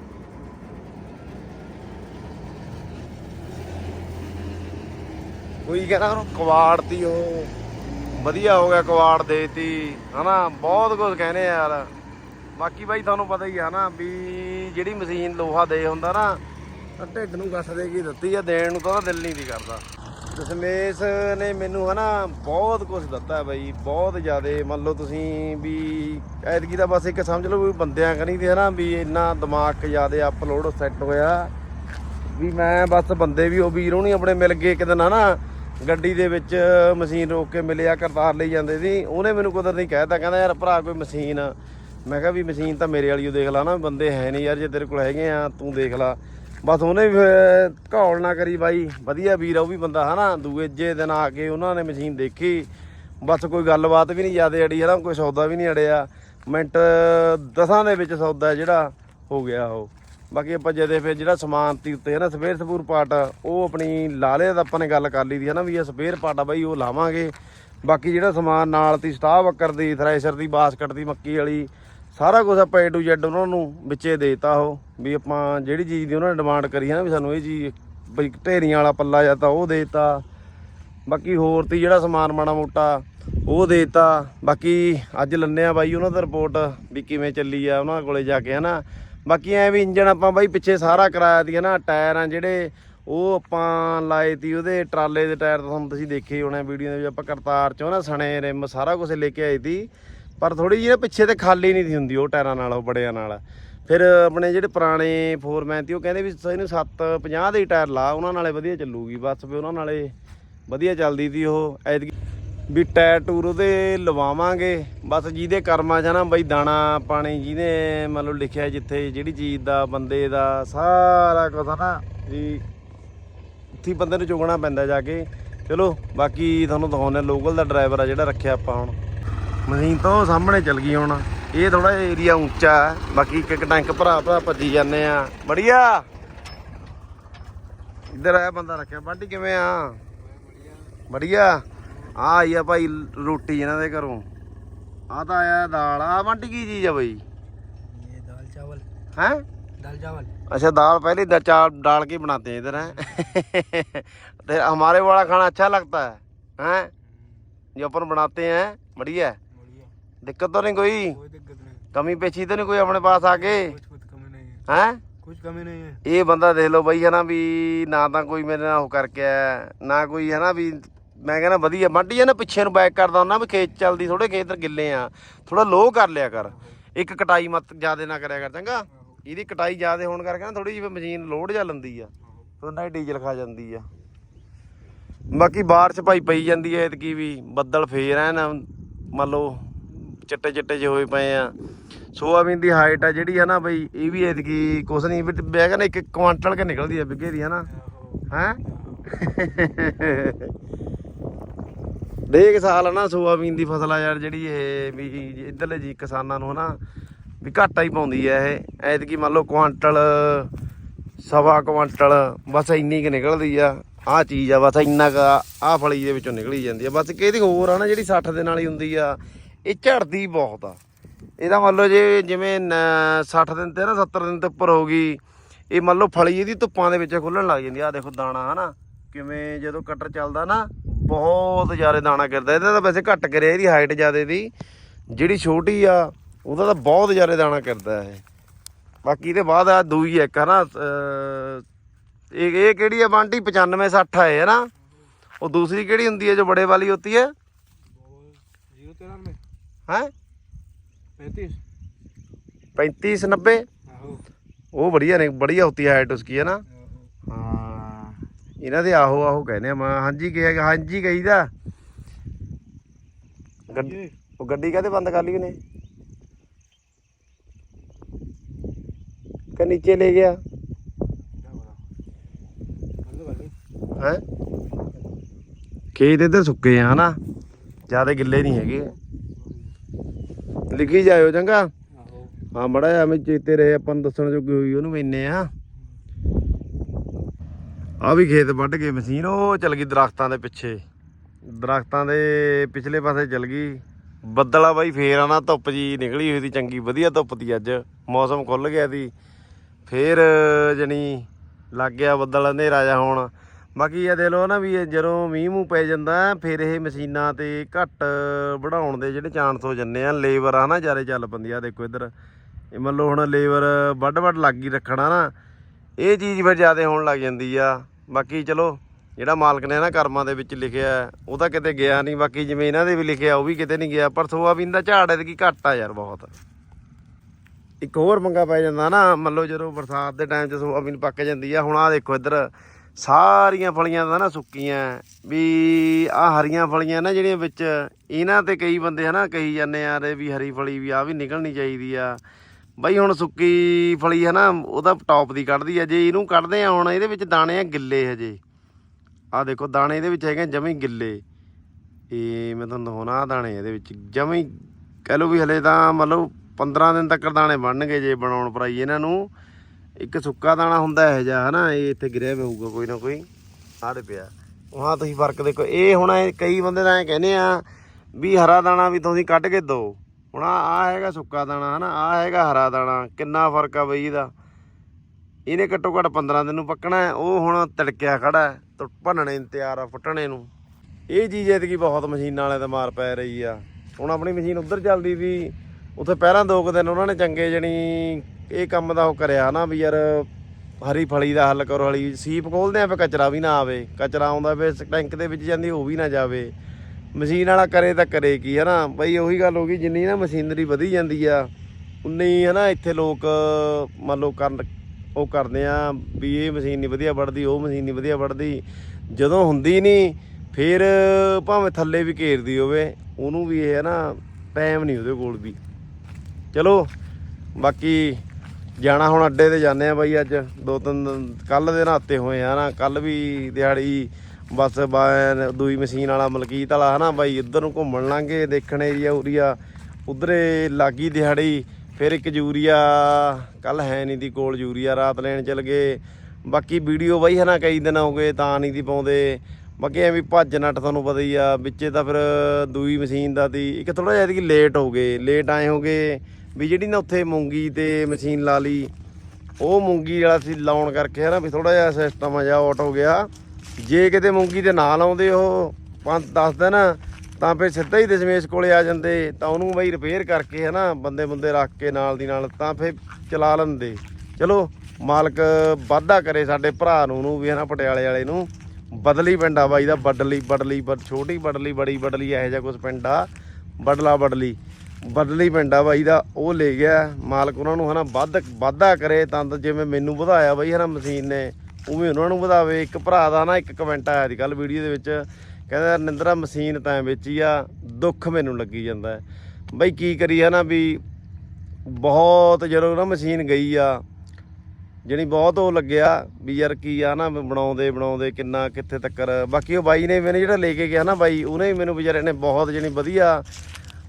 ਕੋਈ ਕਹਿੰਦਾ ਉਹਨੂੰ ਕਵਾੜਤੀ ਉਹ, ਵਧੀਆ ਹੋ ਗਿਆ ਕਵਾੜ ਦੇਤੀ, ਹਨਾ, ਬਹੁਤ ਕੁਝ ਕਹਿੰਦੇ ਆ ਯਾਰ। ਬਾਕੀ ਬਾਈ ਤੁਹਾਨੂੰ ਪਤਾ ਹੀ ਆ ਨਾ ਵੀ ਜਿਹੜੀ ਮਸ਼ੀਨ ਲੋਹਾ ਦੇ ਹੁੰਦਾ ਨਾ ਤਾਂ ਢਿੱਡ ਨੂੰ ਗੱਠ ਦੇ ਕੇ ਦਿੱਤੀ ਆ, ਦੇਣ ਨੂੰ ਤਾਂ ਉਹਦਾ ਦਿਲ ਨਹੀਂ ਦੀ ਕਰਦਾ। ਦਸ਼ਮੇਸ਼ ਨੇ ਮੈਨੂੰ ਹਨਾ ਬਹੁਤ ਕੁਝ ਦਿੱਤਾ ਬਾਈ, ਬਹੁਤ ਜ਼ਿਆਦਾ। ਮੰਨ ਲਓ ਤੁਸੀਂ ਵੀ ਐਤਕੀ ਦਾ ਬਸ ਇੱਕ ਸਮਝ ਲਓ ਵੀ ਬੰਦਿਆਂ ਕਨੀ ਤੇ ਹਨਾ ਵੀ ਇੰਨਾ ਦਿਮਾਗ ਜ਼ਿਆਦਾ ਅਪਲੋਡ ਸੈੱਟ ਹੋਇਆ। ਵੀ ਮੈਂ ਬਸ ਬੰਦੇ ਵੀ ਉਹ ਵੀਰ ਹੋਣੀ ਆਪਣੇ ਮਿਲ ਗਏ ਇੱਕ ਦਿਨ ਹਨਾ। ਗੱਡੀ ਦੇ ਵਿੱਚ ਮਸ਼ੀਨ ਰੋਕ ਕੇ ਮਿਲਿਆ, ਕਰਤਾਰ ਲਈ ਜਾਂਦੇ ਸੀ। ਉਹਨੇ ਮੈਨੂੰ ਕੁਦਰ ਕੁਦਰਤੀ ਕਹਿਤਾ ਕਹਿੰਦਾ ਯਾਰ ਭਰਾ ਕੋਈ ਮਸ਼ੀਨ ਮੈਂ ਕਿਹਾ ਵੀ ਮਸ਼ੀਨ ਤਾਂ ਮੇਰੇ ਵਾਲੀ ਉਹ ਦੇਖ ਲਾ ਨਾ, ਬੰਦੇ ਹੈ ਨਹੀਂ ਯਾਰ ਜੇ ਤੇਰੇ ਕੋਲ ਹੈਗੇ ਆ, ਤੂੰ ਦੇਖ ਲਾ। ਬਸ ਉਹਨੇ ਵੀ ਫਿਰ ਘੌਲ ਨਾ ਕਰੀ ਬਾਈ। ਵਧੀਆ ਵੀਰ ਆ, ਉਹ ਵੀ ਬੰਦਾ ਹਨਾ। ਦੂਏ ਜੇ ਦਿਨ ਆ ਕੇ ਉਹਨਾਂ ਨੇ ਮਸ਼ੀਨ ਦੇਖੀ। ਬਸ ਕੋਈ ਗੱਲਬਾਤ ਵੀ ਨਹੀਂ ਜ਼ਿਆਦਾ ਅੜੀ, ਹਨਾ। ਕੋਈ ਸੌਦਾ ਵੀ ਨਹੀਂ ਅੜਿਆ। ਮਿੰਟ ਦਸਾਂ ਦੇ ਵਿੱਚ ਸੌਦਾ ਜਿਹੜਾ ਹੋ ਗਿਆ ਉਹ। ਬਾਕੀ ਆਪਾਂ ਜਦੇ ਫਿਰ ਜਿਹੜਾ ਸਮਾਨ ਤੀ ਉੱਤੇ ਹੈ ਨਾ ਸਪੇਅਰ ਸਪੂਰ ਪਾਰਟ, ਉਹ ਆਪਣੀ ਲਾ ਲਿਆ ਤਾਂ ਆਪਾਂ ਨੇ ਗੱਲ ਕਰ ਲਈ ਦੀ ਹੈ ਨਾ ਵੀ ਇਹ ਸਪੇਅਰ ਪਾਰਟ ਆ ਬਾਈ, ਉਹ ਲਾਵਾਂਗੇ। ਬਾਕੀ ਜਿਹੜਾ ਸਮਾਨ ਨਾਲ ਤੀ ਸਟਾਹ ਬੱਕਰ ਦੀ, ਥ੍ਰੈਸ਼ਰ ਦੀ, ਬਾਸਕਟ ਦੀ, ਮੱਕੀ ਵਾਲੀ ਸਾਰਾ ਕੁਝ ਆਪਾਂ ਏ ਟੂ ਜ਼ੈਡ ਉਹਨਾਂ ਨੂੰ ਵਿੱਚੇ ਦੇਤਾ ਉਹ, ਵੀ ਆਪਾਂ ਜਿਹੜੀ ਚੀਜ਼ ਦੀ ਉਹਨਾਂ ਨੇ ਡਿਮਾਂਡ ਕਰੀ ਹੈ ਨਾ, ਵੀ ਸਾਨੂੰ ਇਹ ਚੀਜ਼ ਬਈ ਢੇਰੀਆਂ ਵਾਲਾ ਪੱਲਾ ਜਾਂ ਤਾਂ ਉਹ ਦੇਤਾ, ਬਾਕੀ ਹੋਰ ਤੀ ਜਿਹੜਾ ਸਮਾਨ ਮਾੜਾ ਮੋਟਾ ਉਹ ਦੇਤਾ, ਬਾਕੀ ਅੱਜ ਲੰਨੇ ਆ ਬਾਈ ਉਹਨਾਂ ਦਾ ਰਿਪੋਰਟ ਵੀ ਕਿਵੇਂ ਚੱਲੀ ਆ, ਉਹਨਾਂ ਕੋਲੇ ਜਾ ਕੇ ਹਨਾ। ਬਾਕੀ ਐ ਵੀ ਇੰਜਨ ਆਪਾਂ ਬਾਈ ਪਿੱਛੇ ਸਾਰਾ ਕਰਾਇਆ ਦੀ ਹਨਾ, ਟਾਇਰ ਆ ਜਿਹੜੇ ਉਹ ਆਪਾਂ ਲਾਏ ਤੀ ਉਹਦੇ ਟਰਾਲੇ ਦੇ ਟਾਇਰ ਤਾਂ ਤੁਹਾਨੂੰ ਤੁਸੀਂ ਦੇਖੇ ਹੋਣੇ ਵੀਡੀਓ ਦੇ ਵਿੱਚ ਆਪਾਂ ਕਰਤਾਰ ਚੋਂ ਨਾ, ਸਣੇ, ਰਿਮ ਸਾਰਾ ਕੁਝ ਲੈ ਕੇ ਆਏ ਤੀ। ਪਰ ਥੋੜੀ ਜਿਹੀ ਨਾ ਪਿੱਛੇ ਤੇ ਖਾਲੀ ਨਹੀਂ ਸੀ ਹੁੰਦੀ ਉਹ ਟਾਇਰਾਂ ਨਾਲ, ਉਹ ਬੜਿਆਂ ਨਾਲ। ਫਿਰ ਆਪਣੇ ਜਿਹੜੇ ਪੁਰਾਣੇ ਫੋਰਮੈਨ ਤੀ ਉਹ ਕਹਿੰਦੇ ਵੀ ਇਹਨੂੰ 750 ਦੇ ਟਾਇਰ ਲਾ, ਉਹਨਾਂ ਨਾਲੇ ਵਧੀਆ ਚੱਲੂਗੀ। ਬਸ ਵੀ ਉਹਨਾਂ ਨਾਲੇ ਵਧੀਆ ਚੱਲਦੀ ਸੀ ਉਹ, ਐਤਕੀ ਵੀ ਟਾਇਰ ਟੂਰ ਉਹਦੇ ਲਵਾਵਾਂਗੇ। ਬਸ ਜਿਹਦੇ ਕਰਮਾਂ 'ਚ ਨਾ ਬਈ ਦਾਣਾ ਪਾਣੀ, ਜਿਹਨੇ ਮਤਲਬ ਲਿਖਿਆ ਜਿੱਥੇ ਜਿਹੜੀ ਚੀਜ਼ ਦਾ, ਬੰਦੇ ਦਾ, ਸਾਰਾ ਕੁਝ ਨਾ, ਵੀ ਉੱਥੇ ਬੰਦੇ ਨੂੰ ਚੁਗਣਾ ਪੈਂਦਾ ਜਾ ਕੇ। ਚਲੋ, ਬਾਕੀ ਤੁਹਾਨੂੰ ਦਿਖਾਉਂਦੇ ਲੋਕਲ ਦਾ ਡਰਾਈਵਰ ਆ ਜਿਹੜਾ ਰੱਖਿਆ ਆਪਾਂ ਹੁਣ। ਮਸ਼ੀਨ ਤਾਂ ਉਹ ਸਾਹਮਣੇ ਚੱਲ ਗਈ ਹੁਣ ਇਹ ਥੋੜਾ ਏਰੀਆ ਉੱਚਾ ਹੈ ਬਾਕੀ ਇੱਕ ਇੱਕ ਟੈਂਕ ਭਰਾ ਭਰਾ ਭੱਜੀ ਜਾਂਦੇ ਆ ਬੜੀਆ ਇੱਧਰ ਆਇਆ ਬੰਦਾ ਰੱਖਿਆ ਬਾਡੀ ਕਿਵੇਂ ਆ ਬੜੀਆ ਆ ਆਈ ਆ ਭਾਈ ਰੋਟੀ ਇਹਨਾਂ ਦੇ ਘਰੋਂ ਆ ਤਾਂ ਆਇਆ ਦਾਲ ਆ ਬੰਟੀ ਕੀ ਚੀਜ਼ ਆ ਬਈ ये दाल चावल ਹੈ दाल चावल अच्छा दाल पहले द- चार डाल के बनाते हैं इधर हैं तो हमारे वाला खाना अच्छा लगता है हैं जो अपन बनाते हैं बढ़िया है बढ़िया दिक्कत तो नहीं कोई कोई दिक्कत नहीं कमी पेशी तो नहीं कोई अपने पास आके कुछ कुछ कमी नहीं है हैं कुछ कमी नहीं है ਇਹ ਬੰਦਾ ਦੇਖ ਲਓ ਬਈ ਹੈ ਨਾ ਵੀ ਨਾ ਤਾਂ ਕੋਈ ਮੇਰੇ ਨਾਲ ਉਹ ਕਰਕੇ ਆਇਆ ਨਾ ਕੋਈ ਹੈ ਨਾ ਵੀ ਮੈਂ ਕਹਿੰਦਾ ਵਧੀਆ ਮਾਡੀ ਹੈ ਨਾ ਪਿੱਛੇ ਨੂੰ ਬੈਕ ਕਰਦਾ ਹੁੰਦਾ ਵੀ ਖੇਤ ਚੱਲਦੀ ਥੋੜੇ ਖੇਤ ਗਿੱਲੇ ਆ ਥੋੜਾ ਲੋ ਕਰ ਲਿਆ ਕਰ ਇੱਕ ਕਟਾਈ ਮਤ ਜ਼ਿਆਦਾ ਨਾ ਕਰਿਆ ਕਰ ਚੰਗਾ ਇਹਦੀ ਕਟਾਈ ਜ਼ਿਆਦਾ ਹੋਣ ਕਰਕੇ ਨਾ ਥੋੜੀ ਜਿਹੀ ਮਸ਼ੀਨ ਲੋਡ ਜਾ ਲੈਂਦੀ ਆ ਫਿਰ ਨਾ ਡੀਜ਼ਲ ਖਾ ਜਾਂਦੀ ਆ ਬਾਕੀ ਬਾਰਿਸ਼ ਭਾਈ ਪਈ ਜਾਂਦੀ ਐ ਇਤਕੀ ਵੀ ਬੱਦਲ ਫੇਰ ਐ ਨਾ ਮੰਨ ਲਓ ਚਿੱਟੇ ਚਿੱਟੇ ਜਿਹੇ ਹੋਏ ਪਏ ਆ। ਸੋਆਬੀਨ ਦੀ ਹਾਈਟ ਆ ਜਿਹੜੀ ਹੈ ਨਾ ਬਈ, ਇਹ ਵੀ ਐਤਕੀ ਕੁਛ ਨਹੀਂ ਵੀ ਮੈਂ ਕਹਿੰਦਾ ਇੱਕ ਕੁਆਂਟਲ ਕੇ ਨਿਕਲਦੀ ਆ ਬਿੱਗੇ ਦੀ ਹੈ ਨਾ ਹੈ? ਦੇਖ ਸਾਲ ਨਾ ਸੋਆਬੀਨ ਦੀ ਫਸਲ ਆ ਯਾਰ ਜਿਹੜੀ ਇਹ, ਵੀ ਇਧਰਲੇ ਜੀ ਕਿਸਾਨਾਂ ਨੂੰ ਹਨਾ, ਵੀ ਘਾਟਾ ਹੀ ਪਾਉਂਦੀ ਐ ਇਹ। ਐਤਕੀ ਮੰਨ ਲਓ ਕੁਆਂਟਲ, ਸਵਾ ਕੁਆਂਟਲ, ਬਸ ਇੰਨੀ ਕੁ ਨਿਕਲਦੀ ਆ। ਆਹ ਚੀਜ਼ ਆ, ਬਸ ਇੰਨਾ ਕੁ ਆਹ ਫਲੀ ਦੇ ਵਿੱਚੋਂ ਨਿਕਲੀ ਜਾਂਦੀ ਆ। ਬਸ ਕਿਹਦੀ ਹੋਰ ਆ ਨਾ ਜਿਹੜੀ 60 ਦੇ ਨਾਲ ਹੀ ਹੁੰਦੀ ਆ। ਇਹ ਝੜਦੀ ਬਹੁਤ ਆ। ਇਹਦਾ ਮੰਨ ਲਓ ਜੇ ਜਿਵੇਂ 60 ਦਿਨ ਤੇ ਨਾ 70 ਦਿਨ ਤੇ ਉੱਪਰ ਹੋ ਗਈ, ਇਹ ਮੰਨ ਲਓ ਫਲੀ ਇਹਦੀ ਧੁੱਪਾਂ ਦੇ ਵਿੱਚ ਖੁੱਲਣ ਲੱਗ ਜਾਂਦੀ ਆ। ਦੇਖੋ ਦਾਣਾ, ਹਨਾ? ਕਿਵੇਂ ਜਦੋਂ ਕਟਰ ਚੱਲਦਾ ਨਾ, ਬਹੁਤ ਜ਼ਿਆਦਾ ਦਾਣਾ ਕਰਦਾ ਇਹਦਾ ਤਾਂ ਵੈਸੇ ਘੱਟ ਕਰਿਆ ਇਹਦੀ ਹਾਈਟ ਜ਼ਿਆਦਾ ਦੀ। ਜਿਹੜੀ ਛੋਟੀ ਆ, ਉਹਦਾ ਤਾਂ ਬਹੁਤ ਜ਼ਿਆਦਾ ਦਾਣਾ ਕਰਦਾ ਇਹ। ਬਾਕੀ ਇਹਦੇ ਬਾਅਦ ਆ ਦੂਈ ਇੱਕ, ਹਨਾ? ਇਹ ਇਹ ਕਿਹੜੀ ਆ, ਬਾਂਟੀ? 95 60 ਆਏ ਨਾ ਉਹ ਦੂਸਰੀ ਕਿਹੜੀ ਹੁੰਦੀ ਹੈ ਜੋ ਬੜੇ ਵਾਲੀ ਹੁੰਦੀ ਹੈ ਹੈ पैंतीस 35 90 आहो ਉਹ बढ़िया ਨੇ बढ़िया होती है हाइट उसकी है ना ਹਾਂ ਇਹਨਾਂ ਦੇ ਆਹੋ ਆਹੋ ਕਹਿੰਦੇ ਆ ਮੈਂ ਹਾਂਜੀ ਕਿਹਾ ਹਾਂਜੀ ਕਹੀਦਾ ਗੱਡੀ ये ਉਹ ਗੱਡੀ ਕਾਹਦੇ ਬੰਦ ਕਰ ਲਈ ਉਹਨੇ ਕਿ ਨੀਚੇ ਲੈ ਗਿਆ क्या बोला बंद कर ली ਹੈ ਖੇਤ ਇੱਧਰ ਸੁੱਕੇ ਆ ਹਨਾ ਜਿਆਦਾ ਗਿੱਲੇ ਨਹੀਂ ਹੈਗੇ ਲਿਖੀ ਜਾਇਓ ਚੰਗਾ। ਹਾਂ ਮੜਾ ਐਵੇਂ ਚੇਤੇ ਰਹੇ ਆਪਾਂ ਨੂੰ ਦੱਸਣ ਜੋਗੀ ਹੋਈ ਉਹਨੂੰ ਮੈਨੇ ਆ। ਆ ਵੀ ਖੇਤ ਵੱਢ ਕੇ ਮਸ਼ੀਨ ਉਹ ਚਲ ਗਈ ਦਰਖਤਾਂ ਦੇ ਪਿੱਛੇ। ਦਰਖਤਾਂ ਦੇ ਪਿਛਲੇ ਪਾਸੇ ਚਲ ਗਈ। ਬੱਦਲ ਆ ਬਾਈ ਫੇਰ ਆਣਾ ਧੁੱਪ ਜੀ ਨਿਕਲੀ ਹੋਈ ਸੀ ਚੰਗੀ ਵਧੀਆ ਧੁੱਪ ਦੀ ਅੱਜ। ਮੌਸਮ ਖੁੱਲ ਗਿਆ ਸੀ। ਫੇਰ ਜਣੀ ਲੱਗ ਗਿਆ ਬੱਦਲ ਹਨੇਰਾ ਜਾ ਹੁਣ। ਬਾਕੀ ਇਹ ਦੇਖ ਲਓ ਨਾ ਵੀ ਇਹ ਜਦੋਂ ਮੀਂਹ ਮੂੰਹ ਪੈ ਜਾਂਦਾ, ਫਿਰ ਇਹ ਮਸ਼ੀਨਾਂ ਤੇ ਘੱਟ ਵਧਾਉਣ ਦੇ ਜਿਹੜੇ ਚਾਂਸ ਹੋ ਜੰਨੇ ਆ। ਲੇਬਰ ਆ ਨਾ ਜਾਰੇ ਚੱਲ ਪੈਂਦੀ ਆ ਦੇਖੋ ਇੱਧਰ। ਇਹ ਮੰਨ ਲਓ ਹੁਣ ਲੇਬਰ ਵੱਡ ਵੱਡ ਲੱਗ ਗਈ ਰੱਖਣਾ ਨਾ, ਇਹ ਚੀਜ਼ ਫਿਰ ਜ਼ਿਆਦਾ ਹੋਣ ਲੱਗ ਜਾਂਦੀ ਆ। ਬਾਕੀ ਚਲੋ, ਜਿਹੜਾ ਮਾਲਕ ਨੇ ਨਾ ਕਰਮਾਂ ਦੇ ਵਿੱਚ ਲਿਖਿਆ, ਉਹ ਤਾਂ ਕਿਤੇ ਗਿਆ ਨਹੀਂ। ਬਾਕੀ ਜਿਵੇਂ ਇਹਨਾਂ ਦੇ ਵੀ ਲਿਖਿਆ, ਉਹ ਵੀ ਕਿਤੇ ਨਹੀਂ ਗਿਆ। ਪਰ ਸੋਆਬੀਨ ਦਾ ਝਾੜ ਇਹਦੀ ਘੱਟ ਆ ਯਾਰ ਬਹੁਤ। ਇੱਕ ਹੋਰ ਮੰਗਾ ਪੈ ਜਾਂਦਾ ਨਾ, ਮੰਨ ਲਓ ਜਦੋਂ ਬਰਸਾਤ ਦੇ ਟਾਈਮ 'ਚ ਸੋਆਬੀਨ ਪੱਕ ਜਾਂਦੀ ਆ। ਹੁਣ ਆ ਦੇਖੋ ਇੱਧਰ ਸਾਰੀਆਂ ਫਲੀਆਂ ਦਾ ਨਾ ਸੁੱਕੀਆਂ। ਵੀ ਆ ਹਰੀਆਂ ਫਲੀਆਂ ਨਾ ਜਿਹੜੀਆਂ ਵਿੱਚ ਇਹਨਾਂ ਤੇ ਕਈ ਬੰਦੇ ਹਨਾ ਕਹੀ ਜਾਂਦੇ ਆ ਰੇ ਵੀ ਹਰੀ ਫਲੀ ਵੀ ਆ ਵੀ ਨਿਕਲਣੀ ਚਾਹੀਦੀ ਆ। ਬਈ ਹੁਣ ਸੁੱਕੀ ਫਲੀ ਹੈ ਨਾ ਉਹਦਾ ਟੌਪ ਦੀ ਕੱਢਦੀ ਆ। ਜੇ ਇਹਨੂੰ ਕੱਢਦੇ ਆ ਹੁਣ ਇਹਦੇ ਵਿੱਚ ਦਾਣੇ ਆ ਗਿੱਲੇ ਹਜੇ। ਆ ਦੇਖੋ ਦਾਣੇ ਇਹਦੇ ਵਿੱਚ ਹੈਗੇ ਜਮੀ ਗਿੱਲੇ। ਇਹ ਮੈਂ ਤੁਹਾਨੂੰ ਦਿਖਾਉਣਾ ਆਹ ਦਾਣੇ ਇਹਦੇ ਵਿੱਚ ਜਮੀ ਕਹਿ ਲਓ ਵੀ ਹਲੇ ਤਾਂ ਮਤਲਬ 15 ਦਿਨ ਤੱਕ ਦਾਣੇ ਬਣਨਗੇ ਜੇ ਬਣਾਉਣ ਪਰਾਈ ਇਹਨਾਂ ਨੂੰ। ਇੱਕ ਸੁੱਕਾ ਦਾਣਾ ਹੁੰਦਾ ਇਹ ਜਿਹਾ ਹਨਾ ਇਹ ਇੱਥੇ ਗਿਰਿਆ ਹੋਇਆ ਹੋਊਗਾ ਕੋਈ ਨਾ ਕੋਈ। ਆੜੇ ਪਿਆ। ਉਹਾਂ ਤੁਸੀਂ ਫ਼ਰਕ ਦੇਖੋ ਇਹ ਹੁਣ ਕਈ ਬੰਦੇ ਤਾਂ ਐ ਕਹਿੰਦੇ ਆ ਵੀ ਹਰਾ ਦਾਣਾ ਵੀ ਤੁਸੀਂ ਕੱਢ ਕੇ ਦਿਓ ਹੁਣ ਆ ਆ ਹੈਗਾ ਸੁੱਕਾ ਦਾਣਾ ਹਨਾ ਆ ਹੈਗਾ ਹਰਾ ਦਾਣਾ ਕਿੰਨਾ ਫ਼ਰਕ ਆ ਬਈ ਇਹਦਾ। ਇਹਨੇ ਘੱਟੋ ਘੱਟ 15 ਦਿਨ ਨੂੰ ਪੱਕਣਾ ਉਹ ਹੁਣ ਤੜਕਿਆ ਖੜਾ ਹੈ, ਭੰਨਣੇ ਨੂੰ ਤਿਆਰ ਆ ਫੁੱਟਣੇ ਨੂੰ। ਇਹ ਚੀਜ਼ ਐਤਕੀ ਬਹੁਤ ਮਸ਼ੀਨਾਂ ਵਾਲਿਆਂ ਤੇ ਮਾਰ ਪੈ ਰਹੀ ਆ। ਹੁਣ ਆਪਣੀ ਮਸ਼ੀਨ ਉੱਧਰ ਚੱਲਦੀ ਸੀ ਉੱਥੇ ਪਹਿਲਾਂ ਦੋ ਕੁ ਦਿਨ ਉਹਨਾਂ ਨੇ ਚੰਗੇ ਜਣੀ ਇਹ ਕੰਮ ਦਾ ਉਹ ਕਰਿਆ ਨਾ ਵੀ ਯਾਰ ਹਰੀ ਫਲੀ ਦਾ ਹੱਲ ਕਰੋ, ਹਲੀ ਸੀਪ ਖੋਲਦੇ ਆ ਫੇ ਕਚਰਾ ਵੀ ਨਾ ਆਵੇ। ਕਚਰਾ ਆਉਂਦਾ ਫੇ ਟੈਂਕ ਦੇ ਵਿੱਚ ਜਾਂਦੀ, ਉਹ ਵੀ ਨਾ ਜਾਵੇ। ਮਸ਼ੀਨ ਵਾਲਾ ਕਰੇ ਤਾਂ ਕਰੇ ਕੀ ਹੈ ਨਾ ਬਈ ਉਹੀ ਗੱਲ ਹੋ ਗਈ, ਜਿੰਨੀ ਨਾ ਮਸ਼ੀਨਰੀ ਵਧੀ ਜਾਂਦੀ ਆ, ਉਨੀ ਹੈ ਨਾ ਇੱਥੇ ਲੋਕ, ਮੰਨ ਲਓ ਕਰਨ, ਉਹ ਕਰਦੇ ਆ ਵੀ ਇਹ ਮਸ਼ੀਨ ਨਹੀਂ ਵਧੀਆ ਵੜਦੀ ਉਹ ਮਸ਼ੀਨ ਨਹੀਂ ਵਧੀਆ ਵੜਦੀ ਜਦੋਂ ਹੁੰਦੀ ਨਹੀਂ, ਫਿਰ ਭਾਵੇਂ ਥੱਲੇ ਵੀ ਘੇਰਦੀ ਹੋਵੇ, ਉਹਨੂੰ ਵੀ ਇਹ ਹੈ ਨਾ ਟਾਈਮ ਨਹੀਂ ਉਹਦੇ ਕੋਲ ਵੀ। ਚਲੋ, ਬਾਕੀ ਜਾਣਾ ਹੁਣ ਅੱਡੇ ਤੇ ਜਾਂਦੇ ਆ ਬਾਈ ਅੱਜ, ਦੋ ਤਿੰਨ ਦਿਨ ਕੱਲ ਦੇ ਨਹਾਤੇ ਹੋਏ ਆ ਨਾ ਕੱਲ ਵੀ ਦਿਹਾੜੀ ਬਸ ਬਾ- ਦੂਈ ਮਸ਼ੀਨ ਵਾਲਾ ਮਲਕੀਤ ਵਾਲਾ ਹਨਾ ਬਾਈ, ਇੱਧਰ ਨੂੰ ਘੁੰਮਣ ਲਾਂਗੇ ਦੇਖਣ ਏਰੀਆ ਉਰੀਆ, ਉਧਰੇ ਲਾਗੀ ਦਿਹਾੜੀ, ਫਿਰ ਇੱਕ ਯੂਰੀਆ ਕੱਲ ਹੈ ਨਹੀਂ ਦੀ ਕੋਲ ਯੂਰੀਆ, ਰਾਤ ਲੈਣ ਚਲ ਗਏ। ਬਾਕੀ ਵੀਡੀਓ ਬਾਈ ਹਨਾ ਕਈ ਦਿਨ ਹੋ ਗਏ, ਤਾਂ ਨਹੀਂ ਦੀ ਪਾਉਂਦੇ। ਬਾਕੀ ਐਵੇਂ ਭੱਜ ਨੱਟ ਤੁਹਾਨੂੰ ਪਤਾ ਹੀ ਆ, ਵਿੱਚੇ ਤਾਂ ਫਿਰ ਦੂਈ ਮਸ਼ੀਨ ਦਾ ਦੀ, ਇੱਕ ਥੋੜਾ ਜਿਹਾ ਕਿ ਲੇਟ ਹੋ ਗਏ ਲੇਟ ਆਏ ਹੋ ਗਏ। ਵੀ ਜਿਹੜੀ ਨਾ ਉੱਥੇ ਮੂੰਗੀ ਤੇ ਮਸ਼ੀਨ ਲਾ ਲਈ, ਉਹ ਮੂੰਗੀ ਵਾਲਾ ਸੀ ਲਾਉਣ ਕਰਕੇ ਹੈ ਨਾ ਵੀ ਥੋੜਾ ਜਿਹਾ ਸਿਸਟਮ ਆ ਜਿਹਾ ਆਊਟ ਹੋ ਗਿਆ। ਜੇ ਕਿਤੇ ਮੂੰਗੀ ਤੇ ਨਾ ਲਾਉਂਦੇ ਉਹ 5 10 ਦਿਨ, ਤਾਂ ਫਿਰ ਸਿੱਧਾ ਹੀ ਦਸ਼ਮੇਸ਼ ਕੋਲੇ ਆ ਜਾਂਦੇ, ਤਾਂ ਉਹਨੂੰ ਬਈ ਰਿਪੇਅਰ ਕਰਕੇ ਹੈ ਨਾ ਬੰਦੇ ਬੰਦੇ ਰੱਖ ਕੇ ਨਾਲ ਦੀ ਨਾਲ, ਤਾਂ ਫਿਰ ਚਲਾ ਲੈਂਦੇ। ਚਲੋ, ਮਾਲਕ ਵਾਧਾ ਕਰੇ ਸਾਡੇ ਭਰਾ ਨੂੰ ਨੂੰ ਵੀ ਹੈ ਨਾ ਪਟਿਆਲੇ ਵਾਲੇ ਨੂੰ। ਬਦਲੀ ਪਿੰਡ ਆ ਬਾਈ ਦਾ, ਬਦਲੀ ਬਦਲੀ ਬਦ ਛੋਟੀ ਬਦਲੀ, ਬੜੀ ਬਡਲੀ ਇਹੋ ਜਿਹਾ ਕੁਝ ਪਿੰਡ ਆ। ਬਡਲਾ ਬਡਲੀ ਬਦਲੀ ਪਿੰਡ ਆ ਬਾਈ ਦਾ, ਉਹ ਲੈ ਗਿਆ। ਮਾਲਕ ਉਹਨਾਂ ਨੂੰ ਹਨਾ ਵੱਧ, ਵਾਧਾ ਕਰੇ ਤੰਦ ਜਿਵੇਂ ਮੈਨੂੰ ਵਧਾਇਆ ਬਾਈ ਹਨਾ ਮਸ਼ੀਨ ਨੇ, ਉਵੇਂ ਉਹਨਾਂ ਨੂੰ ਵਧਾਵੇ। ਇੱਕ ਭਰਾ ਦਾ ਨਾ ਇੱਕ ਕਮੈਂਟ ਆਇਆ ਸੀ ਕੱਲ ਵੀਡੀਓ ਦੇ ਵਿੱਚ। ਕਹਿੰਦਾ ਨਿੰਦਰਾ ਮਸ਼ੀਨ ਤਾਂ ਵੇਚੀ ਆ, ਦੁੱਖ ਮੈਨੂੰ ਲੱਗੀ ਜਾਂਦਾ ਬਾਈ ਕੀ ਕਰੀ ਹਨਾ ਵੀ ਬਹੁਤ ਜਦੋਂ ਨਾ ਮਸ਼ੀਨ ਗਈ ਆ ਜਿਹੜੀ ਬਹੁਤ ਉਹ ਲੱਗਿਆ ਵੀ ਯਾਰ ਕੀ ਆ ਨਾ ਬਣਾਉਂਦੇ ਬਣਾਉਂਦੇ ਕਿੰਨਾ, ਕਿੱਥੇ ਤੱਕ ਬਾਕੀ ਉਹ ਬਾਈ ਨੇ ਮੈਨੂੰ ਜਿਹੜਾ ਲੈ ਕੇ ਗਿਆ ਨਾ ਬਾਈ, ਉਹਨੇ ਵੀ ਮੈਨੂੰ ਵਿਚਾਰੇ ਨੇ ਬਹੁਤ ਜਣੀ ਵਧੀਆ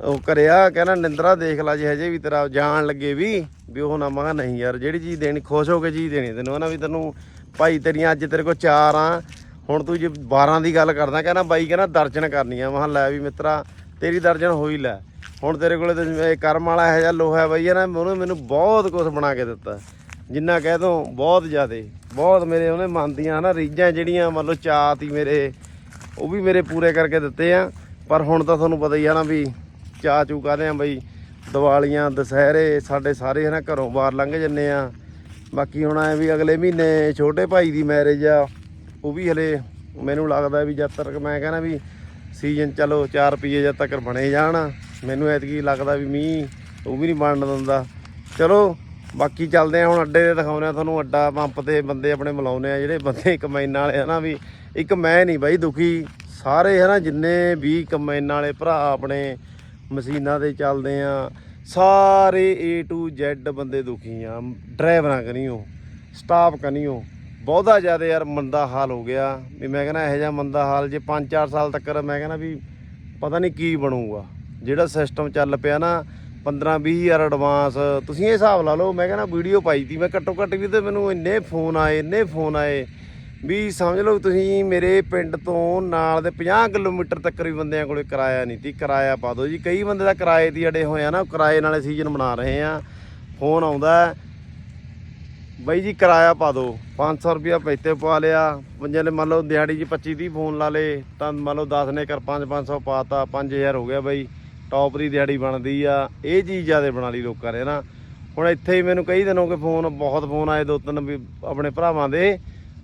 ਉਹ ਕਰਿਆ ਕਹਿੰਦਾ, ਨਿੰਦਰਾ ਦੇਖ ਲਾ ਜੇ ਹਜੇ ਵੀ ਤੇਰਾ ਜਾਣ ਲੱਗੇ ਵੀ। ਵੀ ਉਹ ਨਾ ਮੈਂ ਕਿਹਾ, ਨਹੀਂ ਯਾਰ, ਜਿਹੜੀ ਚੀਜ਼ ਦੇਣੀ, ਖੁਸ਼ ਹੋ ਕੇ ਚੀਜ਼ ਦੇਣੀ ਤੈਨੂੰ ਹਨਾ ਵੀ ਤੈਨੂੰ ਭਾਈ ਤੇਰੀਆਂ ਅੱਜ ਤੇਰੇ ਕੋਲ ਚਾਰ ਆ, ਹੁਣ ਤੂੰ ਜੇ 12 ਦੀ ਗੱਲ ਕਰਦਾ, ਕਹਿੰਦਾ, ਬਾਈ ਕਹਿੰਦਾ, ਦਰਜਨ ਕਰਨੀਆਂ ਮੈਂ ਕਿਹਾ, ਲੈ ਵੀ ਮਿੱਤਰਾ, ਤੇਰੀ ਦਰਜਨ ਹੋਈ ਲੈ। ਹੁਣ ਤੇਰੇ ਕੋਲੇ ਤੇ ਇਹ ਕਰਮ ਵਾਲਾ ਇਹੋ ਜਿਹਾ ਲੋਹਾ ਬਾਈ ਹੈ ਨਾ, ਉਹਨੇ ਮੈਨੂੰ ਬਹੁਤ ਕੁਝ ਬਣਾ ਕੇ ਦਿੱਤਾ। ਜਿੰਨਾ ਕਹਿ ਦੋ, ਬਹੁਤ ਜ਼ਿਆਦੇ, ਬਹੁਤ ਮੇਰੇ ਉਹਨੇ ਮੰਨਦੀਆਂ ਨਾ, ਰੀਝਾਂ ਜਿਹੜੀਆਂ, ਮੰਨ ਲਓ ਚਾਅ ਤੀ ਮੇਰੇ, ਉਹ ਵੀ ਮੇਰੇ ਪੂਰੇ ਕਰਕੇ ਦਿੱਤੇ ਆ। ਪਰ ਹੁਣ ਤਾਂ ਤੁਹਾਨੂੰ ਪਤਾ ਹੀ ਆ ਨਾ ਵੀ ਚਾਹ ਚੂ ਕਾਹਦੇ ਆ ਬਈ। ਦੀਵਾਲੀਆਂ, ਦੁਸਹਿਰੇ ਸਾਡੇ ਸਾਰੇ ਹਨਾ ਘਰੋਂ ਬਾਹਰ ਲੰਘ ਜੰਨੇ ਆ ਬਾਕੀ ਹੁਣ ਐ ਵੀ ਅਗਲੇ ਮਹੀਨੇ ਛੋਟੇ ਭਾਈ ਦੀ ਮੈਰਿਜ ਆ, ਉਹ ਵੀ ਹਲੇ ਮੈਨੂੰ ਲੱਗਦਾ ਵੀ ਜਦ ਤੱਕ ਮੈਂ ਕਹਿੰਦਾ ਵੀ ਸੀਜ਼ਨ ਚਲੋ 4 ਰੁਪਏ ਜਦ ਤੱਕ ਬਣੇ ਜਾਣ, ਮੈਨੂੰ ਐਤਕੀ ਲੱਗਦਾ ਵੀ ਮੀਂਹ ਉਹ ਵੀ ਨਹੀਂ ਬਣਨ ਦਿੰਦਾ। ਚਲੋ, ਬਾਕੀ ਚੱਲਦੇ ਆ ਹੁਣ ਅੱਡੇ ਤੇ ਦਿਖਾਉਂਦੇ ਆ ਤੁਹਾਨੂੰ, ਅੱਡਾ ਪੰਪ ਤੇ ਬੰਦੇ ਆਪਣੇ ਮਿਲਾਉਂਦੇ ਆ ਜਿਹੜੇ ਬੰਦੇ ਕਮੈਨ ਵਾਲੇ ਹਨਾ ਵੀ, ਇੱਕ ਮੈਂ ਨਹੀਂ ਬਾਈ ਦੁਖੀ। ਸਾਰੇ ਹਨਾ ਜਿੰਨੇ ਵੀ ਕਮੈਨ ਵਾਲੇ ਭਰਾ ਆਪਣੇ ਮਸ਼ੀਨਾਂ ਦੇ ਚੱਲਦੇ ਆ। ਸਾਰੇ A to Z ਬੰਦੇ ਦੁਖੀ ਆ। ਡਰਾਈਵਰਾਂ ਕਨੀਓ ਸਟਾਫ ਕਨੀਓ। ਬਹੁਤਾ ਜ਼ਿਆਦਾ ਯਾਰ ਮੰਦਾ ਹਾਲ ਹੋ ਗਿਆ। ਵੀ ਮੈਂ ਕਹਿੰਦਾ ਇਹੋ ਜਿਹਾ ਮੰਦਾ ਹਾਲ ਜੇ 5-4 ਸਾਲ ਤੱਕ ਮੈਂ ਕਹਿੰਦਾ ਵੀ ਪਤਾ ਨਹੀਂ ਕੀ ਬਣੂਗਾ। ਜਿਹੜਾ ਸਿਸਟਮ ਚੱਲ ਪਿਆ ਨਾ 15-20 ਹਜ਼ਾਰ ਐਡਵਾਂਸ ਤੁਸੀਂ ਇਹ ਹਿਸਾਬ ਲਾ ਲਓ, ਮੈਂ ਕਹਿੰਦਾ ਵੀਡੀਓ ਪਾਈ ਤੀ। ਮੈਂ ਘੱਟੋ ਘੱਟ ਵੀ ਤੇ ਮੈਨੂੰ ਇੰਨੇ ਫੋਨ ਆਏ, ਇੰਨੇ ਫੋਨ ਆਏ। ਵੀ ਸਮਝ ਲਓ ਤੁਸੀਂ ਮੇਰੇ ਪਿੰਡ ਤੋਂ ਨਾਲ ਦੇ 50 ਕਿਲੋਮੀਟਰ ਤੱਕ ਵੀ ਬੰਦਿਆਂ ਕੋਲੇ ਕਿਰਾਇਆ ਨਹੀਂ ਤੀ ਕਿਰਾਇਆ ਪਾ ਦਿਓ ਜੀ। ਕਈ ਬੰਦੇ ਦਾ ਕਿਰਾਏ ਦੀ ਅੜੇ ਹੋਏ ਆ ਨਾ ਉਹ ਕਿਰਾਏ ਨਾਲੇ ਸੀਜ਼ਨ ਬਣਾ ਰਹੇ ਆ। ਫੋਨ ਆਉਂਦਾ ਹੈ, ਬਾਈ ਜੀ ਕਿਰਾਇਆ ਪਾ ਦਿਓ 500 ਰੁਪਿਆ ਪੈਸੇ ਪਵਾ ਲਿਆ। ਪੰਜਾਂ ਨੇ ਮੰਨ ਲਓ ਦਿਹਾੜੀ ਜੀ 25 30 ਫੋਨ ਲਾ ਲੇ ਤਾਂ ਮੰਨ ਲਓ 10 ਨੇ ਕਰ 5 500 ਪਾਤਾ 5000 ਹੋ ਗਿਆ ਬਾਈ। ਟੌਪ ਦੀ ਦਿਹਾੜੀ ਬਣਦੀ ਆ ਇਹ ਚੀਜ਼ ਜਿਆਦੇ ਬਣਾ ਲਈ ਲੋਕਾਂ ਨੇ ਨਾ। ਹੁਣ ਇੱਥੇ ਹੀ ਮੈਨੂੰ ਕਈ ਦਿਨ ਹੋ ਗਏ ਫੋਨ ਬਹੁਤ ਫੋਨ ਆਏ ਦੋ ਤਿੰਨ ਵੀ ਆਪਣੇ ਭਰਾਵਾਂ ਦੇ।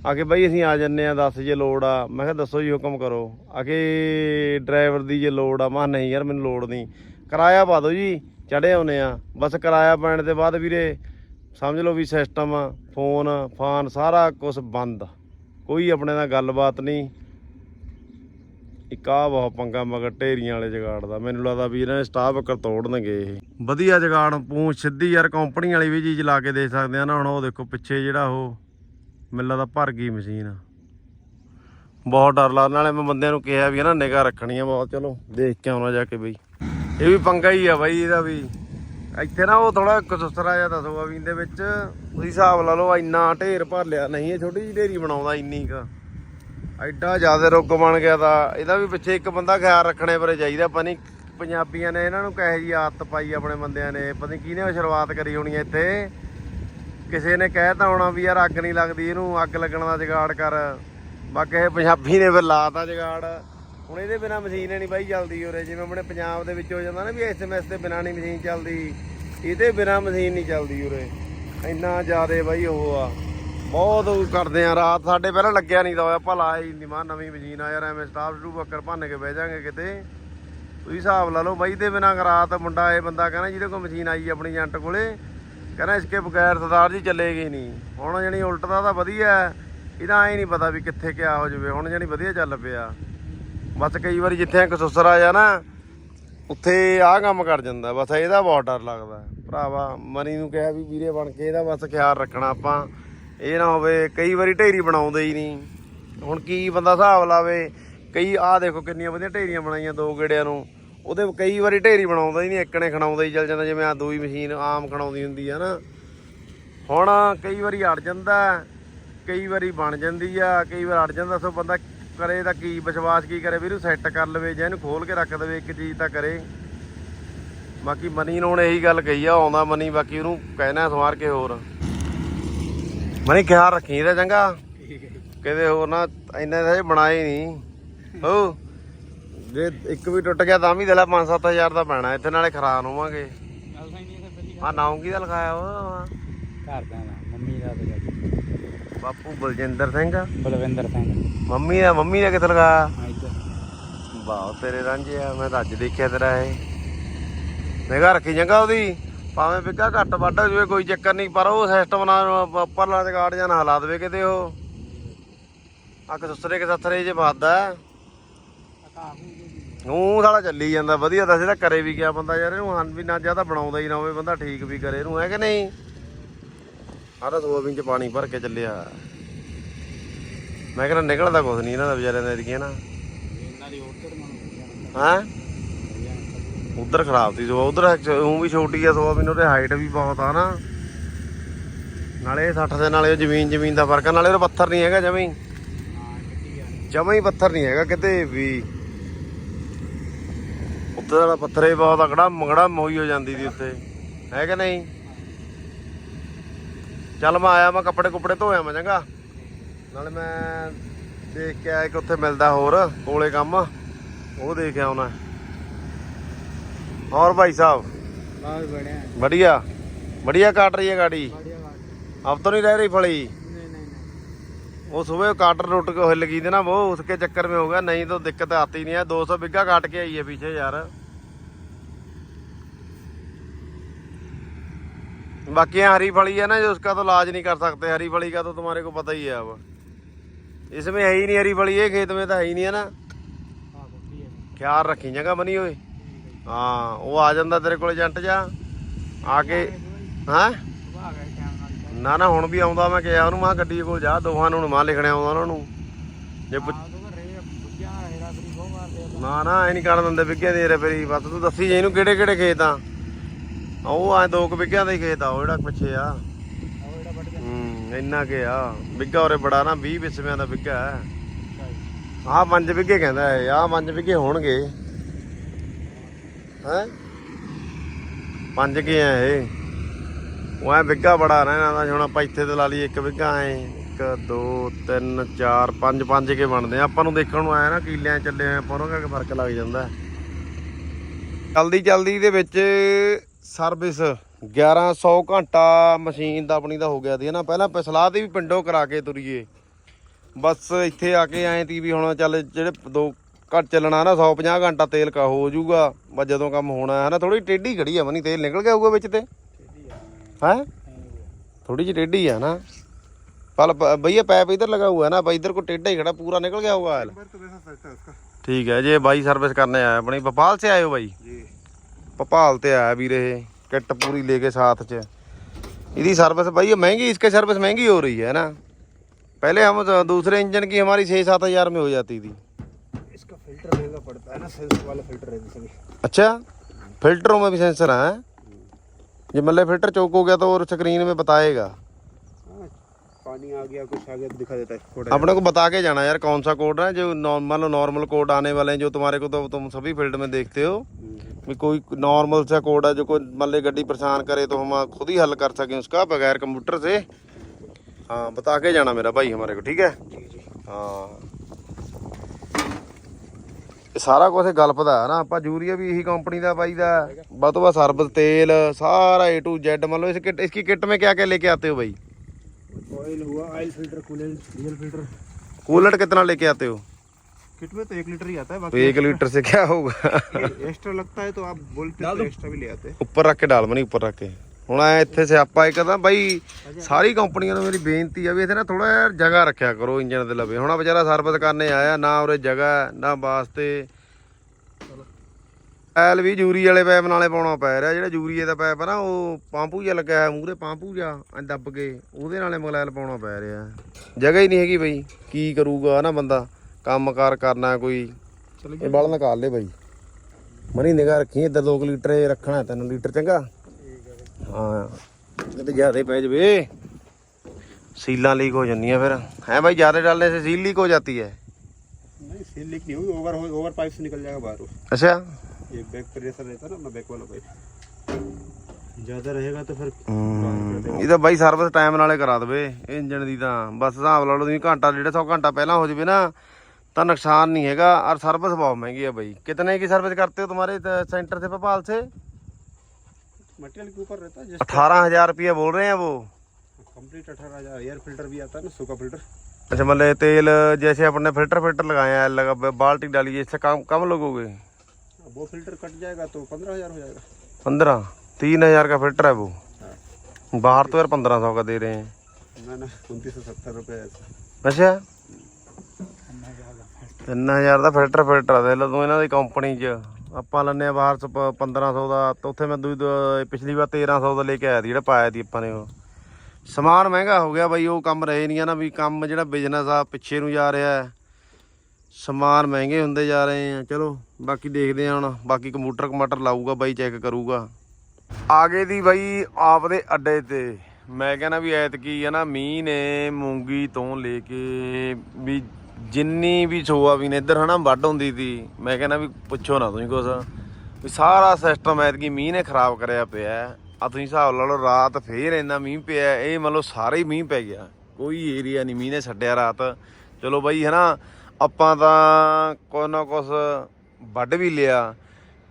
ਆ ਕੇ ਬਾਈ ਅਸੀਂ ਆ ਜੰਨੇ ਆ ਦੱਸ ਜੇ ਲੋੜ ਆ। ਮੈਂ ਕਿਹਾ ਦੱਸੋ ਜੀ ਹੁਕਮ ਕਰੋ। ਆ ਕੇ ਡਰਾਈਵਰ ਦੀ ਜੇ ਲੋੜ ਆ, ਮੈਂ ਕਿਹਾ ਨਹੀਂ ਯਾਰ, ਮੈਨੂੰ ਲੋੜ ਨਹੀਂ। ਕਿਰਾਇਆ ਪਾ ਦਿਓ ਜੀ ਚੜੇ ਆਉਨੇ ਆ ਬਸ ਕਿਰਾਇਆ ਪੈਣ ਦੇ ਬਾਅਦ ਵੀਰੇ, ਸਮਝ ਲਓ ਵੀ ਸਿਸਟਮ ਫੋਨ ਫਾਨ, ਸਾਰਾ ਕੁਝ ਬੰਦ। ਕੋਈ ਆਪਣੇ ਨਾਲ ਗੱਲਬਾਤ ਨਹੀਂ। ਇੱਕ ਆ ਬਹੁਤ ਪੰਗਾ ਮਗਰ ਢੇਰੀਆਂ ਵਾਲੇ ਜਗਾੜ ਦਾ। ਮੈਨੂੰ ਲੱਗਦਾ ਵੀ ਇਹਨਾਂ ਨੇ ਸਟਾਫ ਕਰ ਤੋੜਨਗੇ ਇਹ। ਵਧੀਆ ਜਗਾੜ, ਪੂੰਛ ਸਿੱਧੀ ਯਾਰ ਕੰਪਨੀ ਵਾਲੀ ਵੀ ਚੀਜ਼ ਲਾ ਕੇ ਦੇ ਸਕਦੇ ਆ ਨਾ। ਹੁਣ ਉਹ ਦੇਖੋ ਪਿੱਛੇ ਜਿਹੜਾ ਉਹ ਮੈਨੂੰ ਲੱਗਦਾ ਭਰ ਗਈ ਮਸ਼ੀਨ। ਬਹੁਤ ਡਰ ਲੱਗਦਾ। ਨਾਲੇ ਮੈਂ ਬੰਦਿਆਂ ਨੂੰ ਕਿਹਾ ਵੀ ਨਾ, ਨਿਗਾਹ ਰੱਖਣੀ ਆ ਬਹੁਤ। ਚਲੋ, ਦੇਖ ਕੇ ਆਉਣਾ ਜਾ ਕੇ ਬਈ। ਇਹ ਵੀ ਪੰਗਾ ਹੀ ਆ ਬਾਈ, ਇਹਦਾ ਵੀ। ਇੱਥੇ ਨਾ ਉਹ ਥੋੜਾ ਕਸੁਸਰਾ ਜਿਹਾ ਤਾਂ ਸੋਆਬੀਨ ਦੇ ਵਿੱਚ। ਤੁਸੀਂ ਹਿਸਾਬ ਲਾ ਲਓ, ਇੰਨਾ ਢੇਰ ਭਰ ਲਿਆ। ਨਹੀਂ, ਇਹ ਛੋਟੀ ਜਿਹੀ ਢੇਰੀ ਬਣਾਉਂਦਾ, ਇੰਨੀ ਕ। ਐਡਾ ਜ਼ਿਆਦਾ ਰੁੱਗ ਬਣ ਗਿਆ ਤਾਂ। ਇਹਦਾ ਵੀ ਪਿੱਛੇ ਇੱਕ ਬੰਦਾ ਖਿਆਲ ਰੱਖਣੇ ਬਾਰੇ ਚਾਹੀਦਾ। ਪਤਾ ਨਹੀਂ ਪੰਜਾਬੀਆਂ ਨੇ ਇਹਨਾਂ ਨੂੰ ਕਹੇ ਜੀ ਆਦਤ ਪਾਈ ਆਪਣੇ ਬੰਦਿਆਂ ਨੇ। ਪਤਾ ਨਹੀਂ ਕਿਹਨੇ ਉਹ ਸ਼ੁਰੂਆਤ ਕਰੀ ਹੋਣੀ ਇੱਥੇ। ਕਿਸੇ ਨੇ ਕਹਿ ਕਹਿਤਾ ਹੋਣਾ ਵੀ ਯਾਰ ਅੱਗ ਨਹੀਂ ਲੱਗਦੀ, ਇਹਨੂੰ ਅੱਗ ਲੱਗਣ ਦਾ ਜਗਾੜ ਕਰ। ਬਾਕੀ ਇਹ ਪੰਜਾਬੀ ਨੇ ਫਿਰ ਲਾਤਾ ਜਗਾੜ। ਹੁਣ ਇਹਦੇ ਬਿਨਾ ਮਸ਼ੀਨ ਨਹੀਂ ਬਾਈ ਚੱਲਦੀ ਉਰੇ, ਜਿਵੇਂ ਆਪਣੇ ਪੰਜਾਬ ਦੇ ਵਿੱਚ ਹੋ ਜਾਂਦਾ ਨਾ ਵੀ ਐਸਐਮਐਸ ਦੇ ਬਿਨਾ ਨਹੀਂ ਮਸ਼ੀਨ ਚੱਲਦੀ। ਇਹਦੇ ਬਿਨਾ ਮਸ਼ੀਨ ਨਹੀਂ ਚੱਲਦੀ ਉਰੇ। ਇੰਨਾ ਜ਼ਿਆਦਾ ਬਾਈ ਉਹ ਆ। ਬਹੁਤ ਉਹ ਕਰਦੇ ਆ, ਰਾਤ ਸਾਡੇ ਪਹਿਲਾਂ ਲੱਗਿਆ ਨਹੀਂ ਦਾ ਹੋਇਆ, ਭਲਾ ਹੀ ਨਹੀਂ ਨਵੀਂ ਮਸ਼ੀਨ ਆ ਯਾਰ, ਐਵੇਂ ਸਟਾਫ ਸਟੂ ਬੱਕਰ ਭੰਨ ਕੇ ਬਹਿ ਜਾਾਂਗੇ ਕਿਤੇ। ਤੁਸੀਂ ਹਿਸਾਬ ਲਾ ਲਓ ਬਾਈ ਦੇ ਬਿਨਾਂ ਰਾਤ ਮੁੰਡਾ ਇਹ ਬੰਦਾ ਕਹਿੰਦਾ ਜਿਹਦੇ ਕੋਲ ਮਸ਼ੀਨ ਆਈ ਆਪਣੀ ਏਜੰਟ ਕੋਲੇ ਕਹਿੰਦਾ ਇਸਕੇ ਬਗੈਰ ਸਰਦਾਰ ਜੀ ਚੱਲੇਗੀ ਨਹੀਂ। ਹੁਣ ਜਣੀ ਉਲਟਦਾ ਤਾਂ ਵਧੀਆ ਇਹਦਾ ਐ ਨਹੀਂ ਪਤਾ ਵੀ ਕਿੱਥੇ ਕਿਆ ਹੋ ਜਾਵੇ। ਹੁਣ ਜਣੀ ਵਧੀਆ ਚੱਲ ਪਿਆ। ਬਸ ਕਈ ਵਾਰੀ ਜਿੱਥੇ ਇੱਕ ਸੁਸਰ ਆ ਜਾ ਨਾ, ਉੱਥੇ ਆਹ ਕੰਮ ਕਰ ਜਾਂਦਾ। ਬਸ ਇਹਦਾ ਬਹੁਤ ਡਰ ਲੱਗਦਾ। ਭਰਾਵਾ, ਮਨੀ ਨੂੰ ਕਿਹਾ ਵੀ ਵੀਰੇ ਬਣ ਕੇ ਇਹਦਾ ਬਸ ਖਿਆਲ ਰੱਖਣਾ ਆਪਾਂ। ਇਹ ਨਾ ਹੋਵੇ, ਕਈ ਵਾਰੀ ਢੇਰੀ ਬਣਾਉਂਦੇ ਹੀ ਨਹੀਂ। ਹੁਣ ਕੀ ਬੰਦਾ ਹਿਸਾਬ ਲਾਵੇ। ਕਈ, ਆਹ ਦੇਖੋ ਕਿੰਨੀਆਂ ਵਧੀਆ ਢੇਰੀਆਂ ਬਣਾਈਆਂ ਦੋ ਗੇੜਿਆਂ ਨੂੰ। ਉਹਦੇ ਕਈ ਵਾਰੀ ਢੇਰੀ ਬਣਾਉਂਦਾ ਹੀ ਨਹੀਂ ਇੱਕ ਨੇ ਖਣਾਉਂਦਾ ਹੀ ਚੱਲ ਜਾਂਦਾ ਜਿਵੇਂ ਆ ਦੂਈ ਮਸ਼ੀਨ ਆਮ ਖਣਾਉਂਦੀ ਹੁੰਦੀ ਆ ਨਾ। ਹੁਣ ਕਈ ਵਾਰੀ ਅੜ ਜਾਂਦਾ ਕਈ ਵਾਰੀ ਬਣ ਜਾਂਦੀ ਆ ਕਈ ਵਾਰ ਅੜ ਜਾਂਦਾ ਸੋ ਬੰਦਾ ਕਰੇ ਤਾਂ ਕੀ ਵਿਸ਼ਵਾਸ ਕੀ ਕਰੇ? ਵੀ ਇਹਨੂੰ ਸੈੱਟ ਕਰ ਲਵੇ ਜਾਂ ਇਹਨੂੰ ਖੋਲ ਕੇ ਰੱਖ ਦੇਵੇ ਇੱਕ ਚੀਜ਼ ਤਾਂ ਕਰੇ। ਬਾਕੀ ਮਨੀ ਨੂੰ ਇਹੀ ਗੱਲ ਕਹੀ ਆ ਆਉਂਦਾ ਮਨੀ ਬਾਕੀ ਉਹਨੂੰ ਕਹਿਣਾ ਸਵਾਰ ਕੇ ਹੋਰ। ਮਨੀ ਖਿਆਲ ਰੱਖੀ ਇਹਦਾ ਚੰਗਾ। ਠੀਕ ਹੈ। ਜੀ ਕਿਤੇ ਹੋਰ ਨਾ ਇੰਨੇ ਦਾ ਬਣਾਏ ਨਹੀਂ। ਹੋ। ਜੇ ਇੱਕ ਵੀ ਟੁੱਟ ਗਿਆ ਤਾਂ ਵੀ ਦੇ ਲੈ 5-7000 ਦਾ ਪੈਣਾ ਇੱਥੇ ਨਾਲੇ ਖਰਾਨ ਹੋਵਾਂਗੇ। ਆ ਨਾਮ ਕਿਹਦਾ ਲਿਖਾਇਆ ਵਾ? ਘਰ ਦਾ ਮੰਮੀ ਦਾ ਤੇ ਜੀ ਬਾਪੂ ਬਲਜਿੰਦਰ ਸਿੰਘ। ਬਲਵਿੰਦਰ ਸਿੰਘ। ਮੰਮੀ ਦਾ ਮੰਮੀ ਦਾ ਕਿੱਥੇ ਲਗਾਇਆ ਆ ਵਾਹ ਤੇਰੇ ਰਾਂਝੇ ਆ ਮੈਂ ਤਾਂ ਅੱਜ ਦੇਖਿਆ ਤੇਰਾ ਇਹ। ਨਿਗਾਹ ਰੱਖੀ ਚੰਗਾ ਉਹਦੀ। ਭਾਵੇਂ ਬਿੱਗਾ ਘੱਟ ਵੱਢ ਹੋ ਜਾਵੇ ਕੋਈ ਚੱਕਰ ਨਹੀਂ ਪਰ ਉਹ ਸਿਸਟਮ ਨਾਲ ਉੱਪਰਲਾ ਜਗਾੜ ਜਾਂ ਨਾ ਹਿਲਾ ਦੇਵੇ ਕਿਤੇ ਉਹ। ਅੱਖ ਸੁਸਰੇ ਕੇ ਸੱਥਰੇ ਜੇ ਵੱਧਦਾ। ਨੂੰ ਸਾਲਾ ਚੱਲੀ ਜਾਂਦਾ, ਵਧੀਆ ਤਾਂ ਜਿਹੜਾ ਕਰੇ ਵੀ ਗਿਆ ਬੰਦਾ ਯਾਰ, ਇਹਨੂੰ ਹਨ ਵੀ ਨਾ ਜ਼ਿਆਦਾ ਬਣਾਉਂਦਾ ਹੀ ਨਾ ਹੋਵੇ, ਬੰਦਾ ਠੀਕ ਵੀ ਕਰੇ, ਇਹਨੂੰ ਹੈ ਕਿ ਨਹੀਂ? ਆਹ ਤਾਂ ਸੋਆਬੀਨ ਚ ਪਾਣੀ ਭਰ ਕੇ ਚੱਲਿਆ। ਮੈਂ ਕਹਿੰਦਾ ਨਿਕਲਦਾ ਕੁਛ ਨਹੀਂ, ਇਹਨਾਂ ਦਾ ਵਿਚਾਰਿਆਂ ਦਾ ਇਰਗੀਆਂ ਨਾ। ਹਾਂ? ਉਧਰ ਖਰਾਬ ਸੀ ਸੋ ਉਧਰ ਉਹ ਵੀ ਛੋਟੀ ਆ ਸੋਆਬੀਨ ਉਹਦੇ ਹਾਈਟ ਵੀ ਬਹੁਤ ਆ ਨਾ। ਨਾਲੇ 60 ਦੇ ਨਾਲੇ ਉਹ ਜ਼ਮੀਨ ਜ਼ਮੀਨ ਦਾ ਫ਼ਰਕ ਆ, ਨਾਲੇ ਉਹ ਪੱਥਰ ਨਹੀਂ ਹੈਗਾ ਜਮੀ। ਹਾਂ ਗੱਡੀ ਹੀ ਪੱਥਰ ਨਹੀਂ ਹੈਗਾ ਕਿਤੇ ਵੀ। ਉੱਤੇ ਵਾਲਾ ਪੱਥਰੇ ਬਹੁਤ ਅਕੜਾ ਮਗੜਾ ਮੋਈ ਹੋ ਜਾਂਦੀ ਦੀ ਉੱਤੇ ਹੈ ਕਿ ਨਹੀਂ ਚੱਲ ਮੈਂ ਆਇਆ ਮੈਂ ਕੱਪੜੇ ਕੁਪੜੇ ਧੋਇਆ ਮੈਂ ਚੰਗਾ ਨਾਲੇ ਮੈਂ ਦੇਖ ਕੇ ਆਇਆ ਕਿ ਉੱਥੇ ਮਿਲਦਾ ਹੋਰ ਕੋਲੇ ਕੰਮ ਉਹ ਦੇਖ ਆਉਣਾ ਹੋਰ ਭਾਈ ਸਾਹਿਬ ਬਾਹਰ ਬੜਿਆ बढ़िया बढ़िया काट रही है गाड़ी ਬੜਿਆ ਬਾਤ अब तो नहीं रह रही फड़ी नहीं नहीं नहीं वो सुबह काट रोट के लगी थी ना वो उसके चक्कर में होगा नहीं तो दिक्कत आती नहीं है 200 बिघा काट के आई है पीछे यार बाकी यहाँ हरी फली है ना जो उसका तो इलाज नहीं कर सकते हरी फली का तो तुम्हारे को पता ही है अब इसमें है ही नहीं हरी फली है खेत में तो है ही नहीं है ना ख्याल रखी जगह बनी हुई हाँ वो आ जाता तेरे को जंट जा आके हैं ਨਾ ਨਾ ਹੁਣ ਵੀ ਆਉਂਦਾ ਮੈਂ ਕਿਹਾ ਉਹਨੂੰ ਮਾਂ ਗੱਡੀ ਕੋਲ ਜਾ ਦੋਹਾਂ ਨੂੰ ਮਾਂ ਲਿਖਣਿਆ ਆਉਂਦਾ ਉਹਨਾਂ ਨੂੰ। ਜੇ ਪੁੱਛ- ਨਾ ਨਾ ਐ ਨਹੀਂ ਕਰਨ ਦਿੰਦੇ ਵਿੱਗੇ ਦੇ ਰੇ ਫੇਰੀ ਬਸ ਤੂੰ ਦੱਸੀ ਜੇ ਇਹਨੂੰ ਕਿਹੜੇ ਕਿਹੜੇ ਖੇਤ ਆ? ਉਹ ਆ ਦੋ ਕੁ ਵਿੱਗਿਆਂ ਦਾ ਹੀ ਖੇਤ ਆ ਉਹ ਜਿਹੜਾ ਪਿੱਛੇ ਆ। ਹੂੰ ਇੰਨਾ ਕੇ ਆ। ਵਿੱਗਾ ਉਰੇ ਬੜਾ ਨਾ 20 ਵਿਸਵਿਆਂ ਦਾ ਵਿੱਗਾ ਹੈ। ਆਹ ਪੰਜ ਵਿੱਗੇ ਕਹਿੰਦਾ ਹੈ ਆਹ ਪੰਜ ਵਿੱਗੇ ਹੋਣਗੇ। ਹੈ? ਪੰਜ ਕੇ ਆ ਇਹ। ਉਹ ਐ ਵਿੱਗਾ ਬੜਾ ਰਹਿਣਾ ਦਾ, ਹੁਣ ਆਪਾਂ ਇੱਥੇ ਤੇ ਲਾ ਲਈ ਇੱਕ ਵਿੱਗਾ ਐ। 1 2 3 4 5 ਪੰਜ ਕੇ ਬਣਦੇ ਆ। ਆਪਾਂ ਨੂੰ ਦੇਖਣ ਨੂੰ ਆਇਆ ਨਾ, ਕੀਲਿਆਂ ਚੱਲੇ ਹੋਏ ਆਪਾਂ ਉਹਨਾਂ ਕਰਕੇ ਫ਼ਰਕ ਲੱਗ ਜਾਂਦਾ। ਹੈ। ਚਲਦੀ ਚਲਦੀ ਦੇ ਵਿੱਚ ਸਰਵਿਸ 1100 ਘੰਟਾ ਮਸ਼ੀਨ ਦਾ ਆਪਣੀ ਦਾ ਹੋ ਗਿਆ ਸੀ ਨਾ? ਪਹਿਲਾਂ ਪ- ਸਲਾਹ ਤੇ ਵੀ ਪਿੰਡੋਂ ਕਰਾ ਕੇ ਤੁਰੀਏ। ਬਸ ਇੱਥੇ ਆ ਕੇ ਆਏ ਤੀ ਵੀ ਹੁਣ ਚੱਲ ਜਿਹੜੇ ਦੋ ਘੱਟ ਚੱਲਣਾ ਨਾ 150 ਘੰਟਾ ਤੇਲ ਕਾ ਹੋ ਜਾਊਗਾ। ਬਸ ਜਦੋਂ ਕੰਮ ਹੋਣਾ, ਹੈ ਨਾ? ਥੋੜੀ ਟੇਢੀ ਖੜੀ ਆ ਮਨੀ ਤੇਲ ਨਿਕਲ ਗਿਆ ਹੋਊਗਾ ਵਿੱਚ ਤੇ। ਠੀਕ ਹੈ ਹੈ थोड़ी सी टेढ़ी है ना पल प- भैया पैप इधर लगा हुआ है ना भाई इधर को टेढ़ा ही खड़ा पूरा निकल गया होगा ऑयल तो वैसा चलता है उसका ठीक है जी भाई सर्विस करने आया अपनी भोपाल से आए हो भाई जी भोपाल से आया भी रहे किट पूरी लेके साथ च इसकी सर्विस भाई ये महंगी इसकी सर्विस महंगी हो रही है ना पहले हम तो दूसरे इंजन की हमारी छः सात हजार में हो जाती थी इसका फिल्टर महंगा पड़ता है ना सेंस वाला फिल्टर है जैसे कि अच्छा फिल्टरों में भी सेंसर है ये मतलब फ़िल्टर चौक हो गया तो और स्क्रीन में बताएगा। हाँ, पानी आ गया कुछ आ गया तो दिखा देता है अपने को बता के जाना यार कौन सा कोड है जो नॉर्मल नॉर्मल कोड आने वाले हैं जो तुम्हारे को तो तुम सभी फ़ील्ड में देखते हो। भी कोई नॉर्मल सा कोड है जो कोई मान ली गड्डी परेशान करे तो हम खुद ही हल कर सकें उसका बगैर कंप्यूटर से। हाँ बता के जाना मेरा भाई हमारे को ठीक है? ਹਾਂ ਇਹ ਸਾਰਾ ਕੁਝ ਗਲਪ ਦਾ ਹੈ ਨਾ ਆਪਾਂ ਯੂਰੀਆ ਵੀ ਇਹੀ ਕੰਪਨੀ ਦਾ ਪਾਈਦਾ ਬਸ ਤੋਂ ਬਸ ਸਰਬਤ ਤੇਲ ਸਾਰਾ A to Z मतलब इस किट इसकी किट में क्या क्या लेके आते हो भाई ऑयल हुआ oil filter coolant diesel filter cooler कितना लेके आते हो किट में तो एक लीटर ही आता है तो बाकी एक लीटर से क्या होगा एक्स्ट्रा लगता है तो आप बोलते हैं तो एक्स्ट्रा भी ले आते हैं ਉੱਪਰ ਰੱਖ ਕੇ ਡਾਲ ਮਨੀ ਉੱਪਰ ਰੱਖ ਕੇ ਹੁਣ ਐ ਇੱਥੇ ਸਿਆਪਾ ਇੱਕ ਤਾਂ ਬਾਈ ਸਾਰੀ ਕੰਪਨੀਆਂ ਨੂੰ ਮੇਰੀ ਬੇਨਤੀ ਆ ਵੀ ਇੱਥੇ ਨਾ ਥੋੜਾ ਜਿਹਾ ਜਗ੍ਹਾ ਰੱਖਿਆ ਕਰੋ ਇੰਜਨ ਦੇ ਲਵੇ। ਹੁਣ ਆ ਵਿਚਾਰਾ ਸਰਵਿਸ ਕਰਨੇ ਆਇਆ ਨਾ ਉਰੇ ਜਗ੍ਹਾ ਨਾ ਵਾਸਤੇ ਐਲ ਵੀ ਜੂਰੀ ਵਾਲੇ ਪੈਪ ਨਾਲੇ ਪਾਉਣਾ ਪੈ ਰਿਹਾ। ਜਿਹੜਾ ਜੂਰੀਏ ਦਾ ਪੈਪ ਆ ਨਾ ਉਹ ਪਾਂਪੂ ਜਿਹਾ ਲੱਗਿਆ ਹੈ ਮੂਹਰੇ ਪਾਂਪੂ ਜਿਹਾ ਐਂ ਦੱਬ ਕੇ ਉਹਦੇ ਨਾਲੇ ਮਗਲੈਲ ਪਾਉਣਾ ਪੈ ਰਿਹਾ। ਜਗ੍ਹਾ ਹੀ ਨਹੀਂ ਹੈਗੀ ਬਈ ਕੀ ਕਰੂਗਾ ਨਾ ਬੰਦਾ ਕੰਮਕਾਰ ਕਰਨਾ ਕੋਈ। ਇਹ ਬਲ ਨਿਕਾਲ ਲੈ ਬਾਈ। ਮਨੀ ਨਿਗਾਹ ਰੱਖੀ ਇੱਧਰ 2 ਲੀਟਰ ਰੱਖਣਾ 3 ਲੀਟਰ ਚੰਗਾ। ਹਾਂ ਕਿਤੇ ਜ਼ਿਆਦਾ ਪੈ ਜਵੇ ਸੀਲਾਂ ਲੀਕ ਹੋ ਜਾਂਦੀਆਂ ਫਿਰ ਹੈ ਭਾਈ ਜ਼ਿਆਦਾ डालने से सील लीक हो जाती है नहीं सील लीक नहीं होगी ओवर ओवर पाइप से निकल जाएगा बाहर वो। अच्छा ये बैक प्रेशर रहता है ना अपना बैक वाला पाइप ज्यादा रहेगा तो फिर ਹੂੰ ਇਹ ਤਾਂ ਬਾਈ ਸਰਵਿਸ ਟਾਈਮ ਨਾਲੇ ਕਰਾ ਦੇਵੇ ਇਹ ਇੰਜਨ ਦੀ ਤਾਂ ਬਸ ਹਿਸਾਬ ਲਾ ਲਓ ਤੁਸੀਂ ਘੰਟਾ ਡੇਢ ਸੌ ਘੰਟਾ ਪਹਿਲਾਂ ਹੋ ਜਵੇ ਨਾ ਤਾਂ ਨੁਕਸਾਨ नहीं हैगा और सर्विस बहुत महंगी है भाई कितने की सर्विस करते हो तुम्हारे त- सेंटर से भोपाल से मटेरियल के ऊपर रहता है जैसे अठारह हजार रुपया बोल रहे हैं वो कंप्लीट अठारह हजार एयर फिल्टर भी आता है ना सूखा फिल्टर अच्छा मतलब तेल जैसे अपने फिल्टर फिल्टर लगाए हैं लगा बाल्टी डाली इससे कम कम लगोगे अब वो फिल्टर कट जाएगा तो पंद्रह हजार हो जाएगा पंद्रह तीन हजार का फिल्टर है वो हाँ बाहर तो यार पंद्रह सौ का दे रहे हैं ना ना उनतीस सौ सत्तर रुपये ऐसा ਅੱਛਾ 3000 ਦਾ ਫਿਲਟਰ ਫਿਲਟਰ ਦੇ ਲਓ ਤੂੰ ਇਹਨਾਂ ਦੀ ਕੰਪਨੀ 'ਚ ਆਪਾਂ ਲੈਨੇ ਆ ਬਾਹਰ 'ਚ ਪ- 1500 ਦਾ, ਤੇ ਉੱਥੇ ਮੈਂ ਦੂਈ ਪਿਛਲੀ ਵਾਰ 1300 ਦਾ ਲੈ ਕੇ ਆਇਆ ਸੀ, ਜਿਹੜਾ ਪਾਇਆ ਸੀ ਆਪਾਂ ਨੇ ਉਹ। ਸਮਾਨ ਮਹਿੰਗਾ ਹੋ ਗਿਆ ਬਾਈ, ਉਹ ਕੰਮ ਰਹੇ ਨਹੀਂ ਆ ਨਾ ਵੀ ਕੰਮ ਜਿਹੜਾ ਬਿਜ਼ਨਸ ਆ, ਪਿੱਛੇ ਨੂੰ ਜਾ ਰਿਹਾ ਹੈ। ਸਮਾਨ ਮਹਿੰਗੇ ਹੁੰਦੇ ਜਾ ਰਹੇ ਆ, ਚਲੋ, ਬਾਕੀ ਦੇਖਦੇ ਆ ਹੁਣ, ਬਾਕੀ ਕੰਪਿਊਟਰ ਕਮਾਟਰ ਲਾਊਗਾ ਬਾਈ, ਚੈੱਕ ਕਰੂਗਾ। ਆਗੇ ਦੀ ਬਾਈ, ਆਪਦੇ ਅੱਡੇ ਤੇ। ਮੈਂ ਕਹਿੰਦਾ ਵੀ ਐਤਕੀ ਹੈ ਨਾ, ਮੀਂਹ ਨੇ ਮੂੰਗੀ ਤੋਂ ਲੈ ਕੇ ਵੀ ਜਿੰਨੀ ਵੀ ਸੋਆਬੀਨ ਇੱਧਰ ਹਨਾ ਵੱਢ ਹੁੰਦੀ ਸੀ। ਮੈਂ ਕਹਿੰਦਾ ਵੀ ਪੁੱਛੋ ਨਾ ਤੁਸੀਂ ਕੁਛ। ਵੀ ਸਾਰਾ ਸਿਸਟਮ ਐਤਕੀ ਮੀਂਹ ਨੇ ਖਰਾਬ ਕਰਿਆ ਪਿਆ। ਆ ਤੁਸੀਂ ਹਿਸਾਬ ਲਾ ਲਓ, ਰਾਤ ਫੇਰ ਇੰਨਾ ਮੀਂਹ ਪਿਆ। ਇਹ ਮੰਨ ਲਓ ਸਾਰੇ ਹੀ ਮੀਂਹ ਪੈ ਗਿਆ। ਕੋਈ ਏਰੀਆ ਨਹੀਂ ਮੀਂਹ ਨੇ ਛੱਡਿਆ ਰਾਤ। ਚਲੋ ਬਾਈ, ਹਨਾ, ਆਪਾਂ ਤਾਂ ਕੋਈ ਨਾ ਕੁਛ ਵੱਢ ਵੀ ਲਿਆ।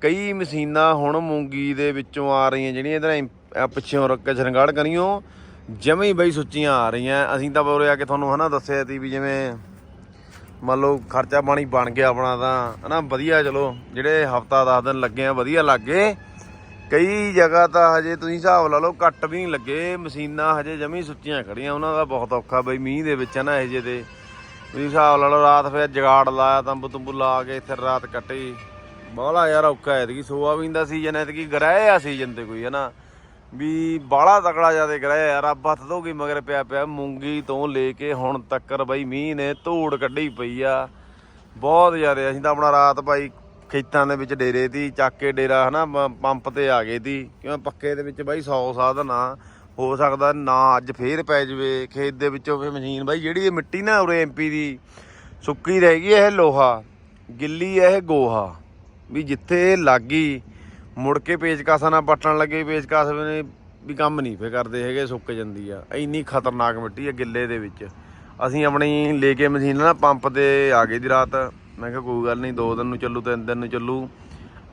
ਕਈ ਮਸ਼ੀਨਾਂ ਹੁਣ ਮੂੰਗੀ ਦੇ ਵਿੱਚੋਂ ਆ ਰਹੀਆਂ ਜਿਹੜੀਆਂ ਇਧਰ ਪਿੱਛੋਂ ਰੱਖ ਕੇ ਸ਼ਰੰਗਾੜ ਕਰੀਓ। ਜਮੇ ਹੀ ਬਈ ਸੁੱਚੀਆਂ ਆ ਰਹੀਆਂ। ਅਸੀਂ ਤਾਂ ਬੋਲੇ ਆ ਕਿ ਤੁਹਾਨੂੰ ਹਨਾ ਦੱਸਿਆ ਸੀ ਵੀ ਜਿਵੇਂ ਮੰਨ ਲਓ ਖਰਚਾ ਪਾਣੀ ਬਣ ਗਿਆ ਆਪਣਾ ਤਾਂ, ਹਨਾ, ਵਧੀਆ, ਚਲੋ, ਜਿਹੜੇ ਹਫਤਾ 10 ਦਿਨ ਲੱਗੇ ਆ, ਵਧੀਆ ਲੱਗੇ ਕਈ ਜਗ੍ਹਾ ਤਾਂ ਹਜੇ ਤੁਸੀਂ ਹਿਸਾਬ ਲਾ ਲਓ ਕੱਟ ਵੀ ਨਹੀਂ ਲੱਗੇ। ਮਸ਼ੀਨਾਂ ਹਜੇ ਜਮੀ ਸੁੱਚੀਆਂ ਖੜੀਆਂ, ਉਹਨਾਂ ਦਾ ਬਹੁਤ ਔਖਾ ਬਈ, ਮੀਂਹ ਦੇ ਵਿੱਚ ਨਾ ਇਹ ਜੇ ਤੇ ਤੁਸੀਂ ਹਿਸਾਬ ਲਾ ਲਓ, ਰਾਤ ਫਿਰ ਜਗਾੜ ਲਾਇਆ ਤੰਬੂ ਤੰਬੂ ਲਾ ਕੇ ਇੱਥੇ ਰਾਤ ਕੱਟੀ। ਬਾਹਲਾ ਯਾਰ ਔਖਾ ਐਤਕੀ ਸੋਆਬੀਨ ਦਾ ਸੀਜ਼ਨ ਐਤਕੀ ਗਰਾਏ ਆ ਸੀਜ਼ਨ ਤੇ ਕੋਈ, ਹਨਾ। ਵੀ ਬਾਹਲਾ ਤਕੜਾ ਜਿਆਦੇ ਗਰਾਏ ਰੱਬ ਹੱਥ ਧੋਗੀ ਮਗਰ ਪਿਆ ਪਿਆ, ਮੂੰਗੀ ਤੋਂ ਲੈ ਕੇ ਹੁਣ ਤੱਕਰ ਬਈ ਮੀਂਹ ਨੇ, ਧੂੜ ਕੱਢੀ ਪਈ ਆ। ਬਹੁਤ ਜ਼ਿਆਦਾ, ਅਸੀਂ ਤਾਂ ਆਪਣਾ ਰਾਤ ਭਾਈ ਖੇਤਾਂ ਦੇ ਵਿੱਚ ਡੇਰੇ ਤੀ ਚੱਕ ਕੇ ਡੇਰਾ ਹਨਾ, ਪ- ਪੰਪ ਤੇ ਆ ਗਏ ਤੀ ਕਿਉਂ ਪੱਕੇ ਦੇ ਵਿੱਚ ਬਾਈ 100 ਸਾਧਨ ਆ। ਹੋ ਸਕਦਾ ਨਾ ਅੱਜ ਫੇਰ ਪੈ ਜਵੇ, ਖੇਤ ਦੇ ਵਿੱਚੋਂ ਫੇ ਮਸ਼ੀਨ। ਬਾਈ ਜਿਹੜੀ ਇਹ ਮਿੱਟੀ ਨਾ ਉਰੇ ਐਮਪੀ ਦੀ, ਸੁੱਕੀ ਰਹਿ ਗਈ ਇਹ ਲੋਹਾ, ਗਿੱਲੀ ਇਹ ਗੋਹਾ। ਵੀ ਜਿੱਥੇ ਇਹ ਲੱਗੀ ਮੁੜ ਕੇ ਪੇਚਕਾਸਾਂ ਨਾਲ ਪੱਟਣ ਲੱਗੇ, ਪੇਚਕਾਸ ਨੇ ਵੀ ਕੰਮ ਨਹੀਂ ਫੇ ਕਰਦੇ ਹੈਗੇ, ਸੁੱਕ ਜਾਂਦੀ ਆ। ਇੰਨੀ ਖਤਰਨਾਕ ਮਿੱਟੀ ਆ ਗਿੱਲੇ ਦੇ ਵਿੱਚ। ਅਸੀਂ ਆਪਣੀ ਲੈ ਕੇ ਮਸ਼ੀਨ ਨਾ ਪੰਪ ਤੇ ਆ ਗਏ ਦੀ ਰਾਤ। ਮੈਂ ਕਿਹਾ ਕੋਈ ਗੱਲ ਨਹੀਂ, ਦੋ ਦਿਨ ਨੂੰ ਚੱਲੂ, ਤਿੰਨ ਦਿਨ ਨੂੰ ਚੱਲੂ।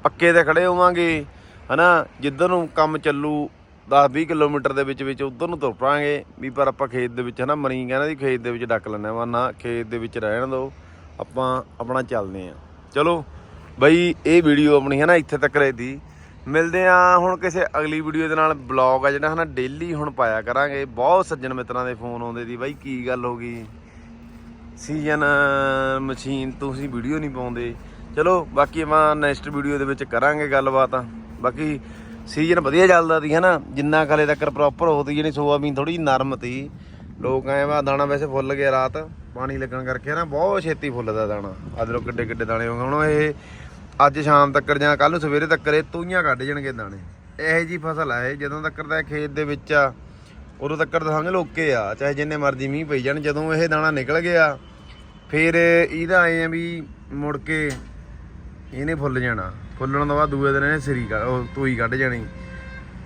ਪੱਕੇ ਤੇ ਖੜੇ ਹੋਵਾਂਗੇ, ਹਨਾ? ਜਿੱਧਰ ਨੂੰ ਕੰਮ ਚੱਲੂ 10-20 ਕਿਲੋਮੀਟਰ ਦੇ ਵਿੱਚ ਵਿੱਚ ਉਧਰ ਨੂੰ ਤੁਰ ਪਾਂਗੇ ਵੀ ਪਰ ਆਪਾਂ ਖੇਤ ਦੇ ਵਿੱਚ, ਹਨਾ? ਮਰੀ ਕਹਿੰਦਾ ਜੀ, ਖੇਤ ਦੇ ਵਿੱਚ ਡੱਕ ਲੈਣਾ ਵਾ ਨਾ, ਖੇਤ ਦੇ ਵਿੱਚ ਰਹਿਣ ਦਿਓ। ਆਪਾਂ ਆਪਣਾ ਚੱਲਦੇ ਆ। ਚਲੋ, ਬਈ, ਇਹ ਵੀਡੀਓ ਆਪਣੀ ਹੈ ਨਾ ਇੱਥੇ ਤੱਕ ਰਹੀ ਮਿਲਦੇ ਆ ਹੁਣ ਕਿਸੇ ਅਗਲੀ ਵੀਡੀਓ ਦੇ ਨਾਲ। ਬਲੌਗ ਆ ਜਿਹੜਾ ਹਨਾ ਡੇਲੀ ਹੁਣ ਪਾਇਆ ਕਰਾਂਗੇ। ਬਹੁਤ ਸੱਜਣ ਮਿੱਤਰਾਂ ਦੇ ਫੋਨ ਆਉਂਦੇ ਦੀ ਬਾਈ, ਕੀ ਗੱਲ ਹੋ ਗਈ? ਸੀਜ਼ਨ ਮਸ਼ੀਨ ਤੁਸੀਂ ਵੀਡੀਓ ਨਹੀਂ ਪਾਉਂਦੇ। ਚਲੋ, ਬਾਕੀ ਆਪਾਂ ਨੈਕਸਟ ਵੀਡੀਓ ਦੇ ਵਿੱਚ ਕਰਾਂਗੇ ਗੱਲਬਾਤ। ਬਾਕੀ ਸੀਜ਼ਨ ਵਧੀਆ ਚੱਲਦਾ ਸੀ ਹਨਾ। ਜਿੰਨਾ ਕਲੇ ਤੱਕ ਪ੍ਰੋਪਰ ਹੋਦੀ ਜਿਹੜੀ ਸੋਆਬੀਨ ਥੋੜੀ ਨਰਮ ਤੀ। ਲੋਕ ਐ ਵਾ, ਦਾਣਾ ਵੈਸੇ ਫੁੱਲ ਗਿਆ ਰਾਤ। ਪਾਣੀ ਲੱਗਣ ਕਰਕੇ ਨਾ ਬਹੁਤ ਛੇਤੀ ਫੁੱਲਦਾ ਦਾਣਾ। ਅੱਜ ਲੋ ਕਿੱਡੇ ਕਿੱਡੇ ਦਾਣੇ ਹੋ ਗਏ ਹੁਣ ਇਹ ਅੱਜ ਸ਼ਾਮ ਤੱਕ ਜਾਂ ਕੱਲ ਨੂੰ ਸਵੇਰੇ ਤੱਕ ਇਹ ਤੂਈਆਂ ਕੱਢ ਜਾਣਗੇ ਦਾਣੇ। ਇਹੋ ਜੀ ਫਸਲ ਆ ਇਹ, ਜਦੋਂ ਤੱਕ ਦਾ ਇਹ ਖੇਤ ਦੇ ਵਿੱਚ ਆ, ਉਦੋਂ ਤੱਕ ਤਾਂ ਸਮਝ ਲਓ ਓਕੇ ਆ, ਚਾਹੇ ਜਿੰਨੇ ਮਰਜ਼ੀ ਮੀਂਹ ਪਈ ਜਾਣ, ਜਦੋਂ ਇਹ ਦਾਣਾ ਨਿਕਲ ਗਿਆ, ਫਿਰ ਇਹਦਾ ਆਏ ਆ ਵੀ ਮੁੜ ਕੇ ਇਹਨੇ ਫੁੱਲ ਜਾਣਾ। ਫੁੱਲਣ ਤੋਂ ਬਾਅਦ ਦੂਏ ਦਿਨ ਇਹਨੇ ਸਰੀ ਕੱਢ ਤੂਈ ਕੱਢ ਜਾਣੀ।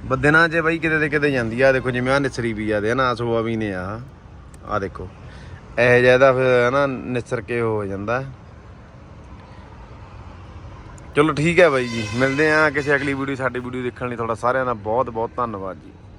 ਬੱਦਨਾਂ 'ਚ ਬਈ ਕਿਤੇ ਤੇ ਕਿਤੇ ਜਾਂਦੀ ਆ ਦੇਖੋ ਜਿਵੇਂ ਆ ਨਿਸਰੀ ਵੀ ਆ ਦੇ ਨਾ ਸੋਆ ਸੋਆਬੀਨ ਆ ਆ ਦੇਖੋ, ਇਹ ਜ਼ਿਆਦਾ ਫਿਰ ਨਾ ਨਿਸਰ ਕੇ ਹੋ ਜਾਂਦਾ। ਚਲੋ ਠੀਕ ਹੈ ਬਾਈ ਜੀ, ਮਿਲਦੇ ਆ ਕਿਸੇ ਅਗਲੀ ਵੀਡੀਓ ਸਾਡੀ ਵੀਡੀਓ ਦੇਖਣ ਲਈ। ਤੁਹਾਡਾ ਸਾਰਿਆਂ ਦਾ ਬਹੁਤ ਬਹੁਤ ਧੰਨਵਾਦ ਜੀ।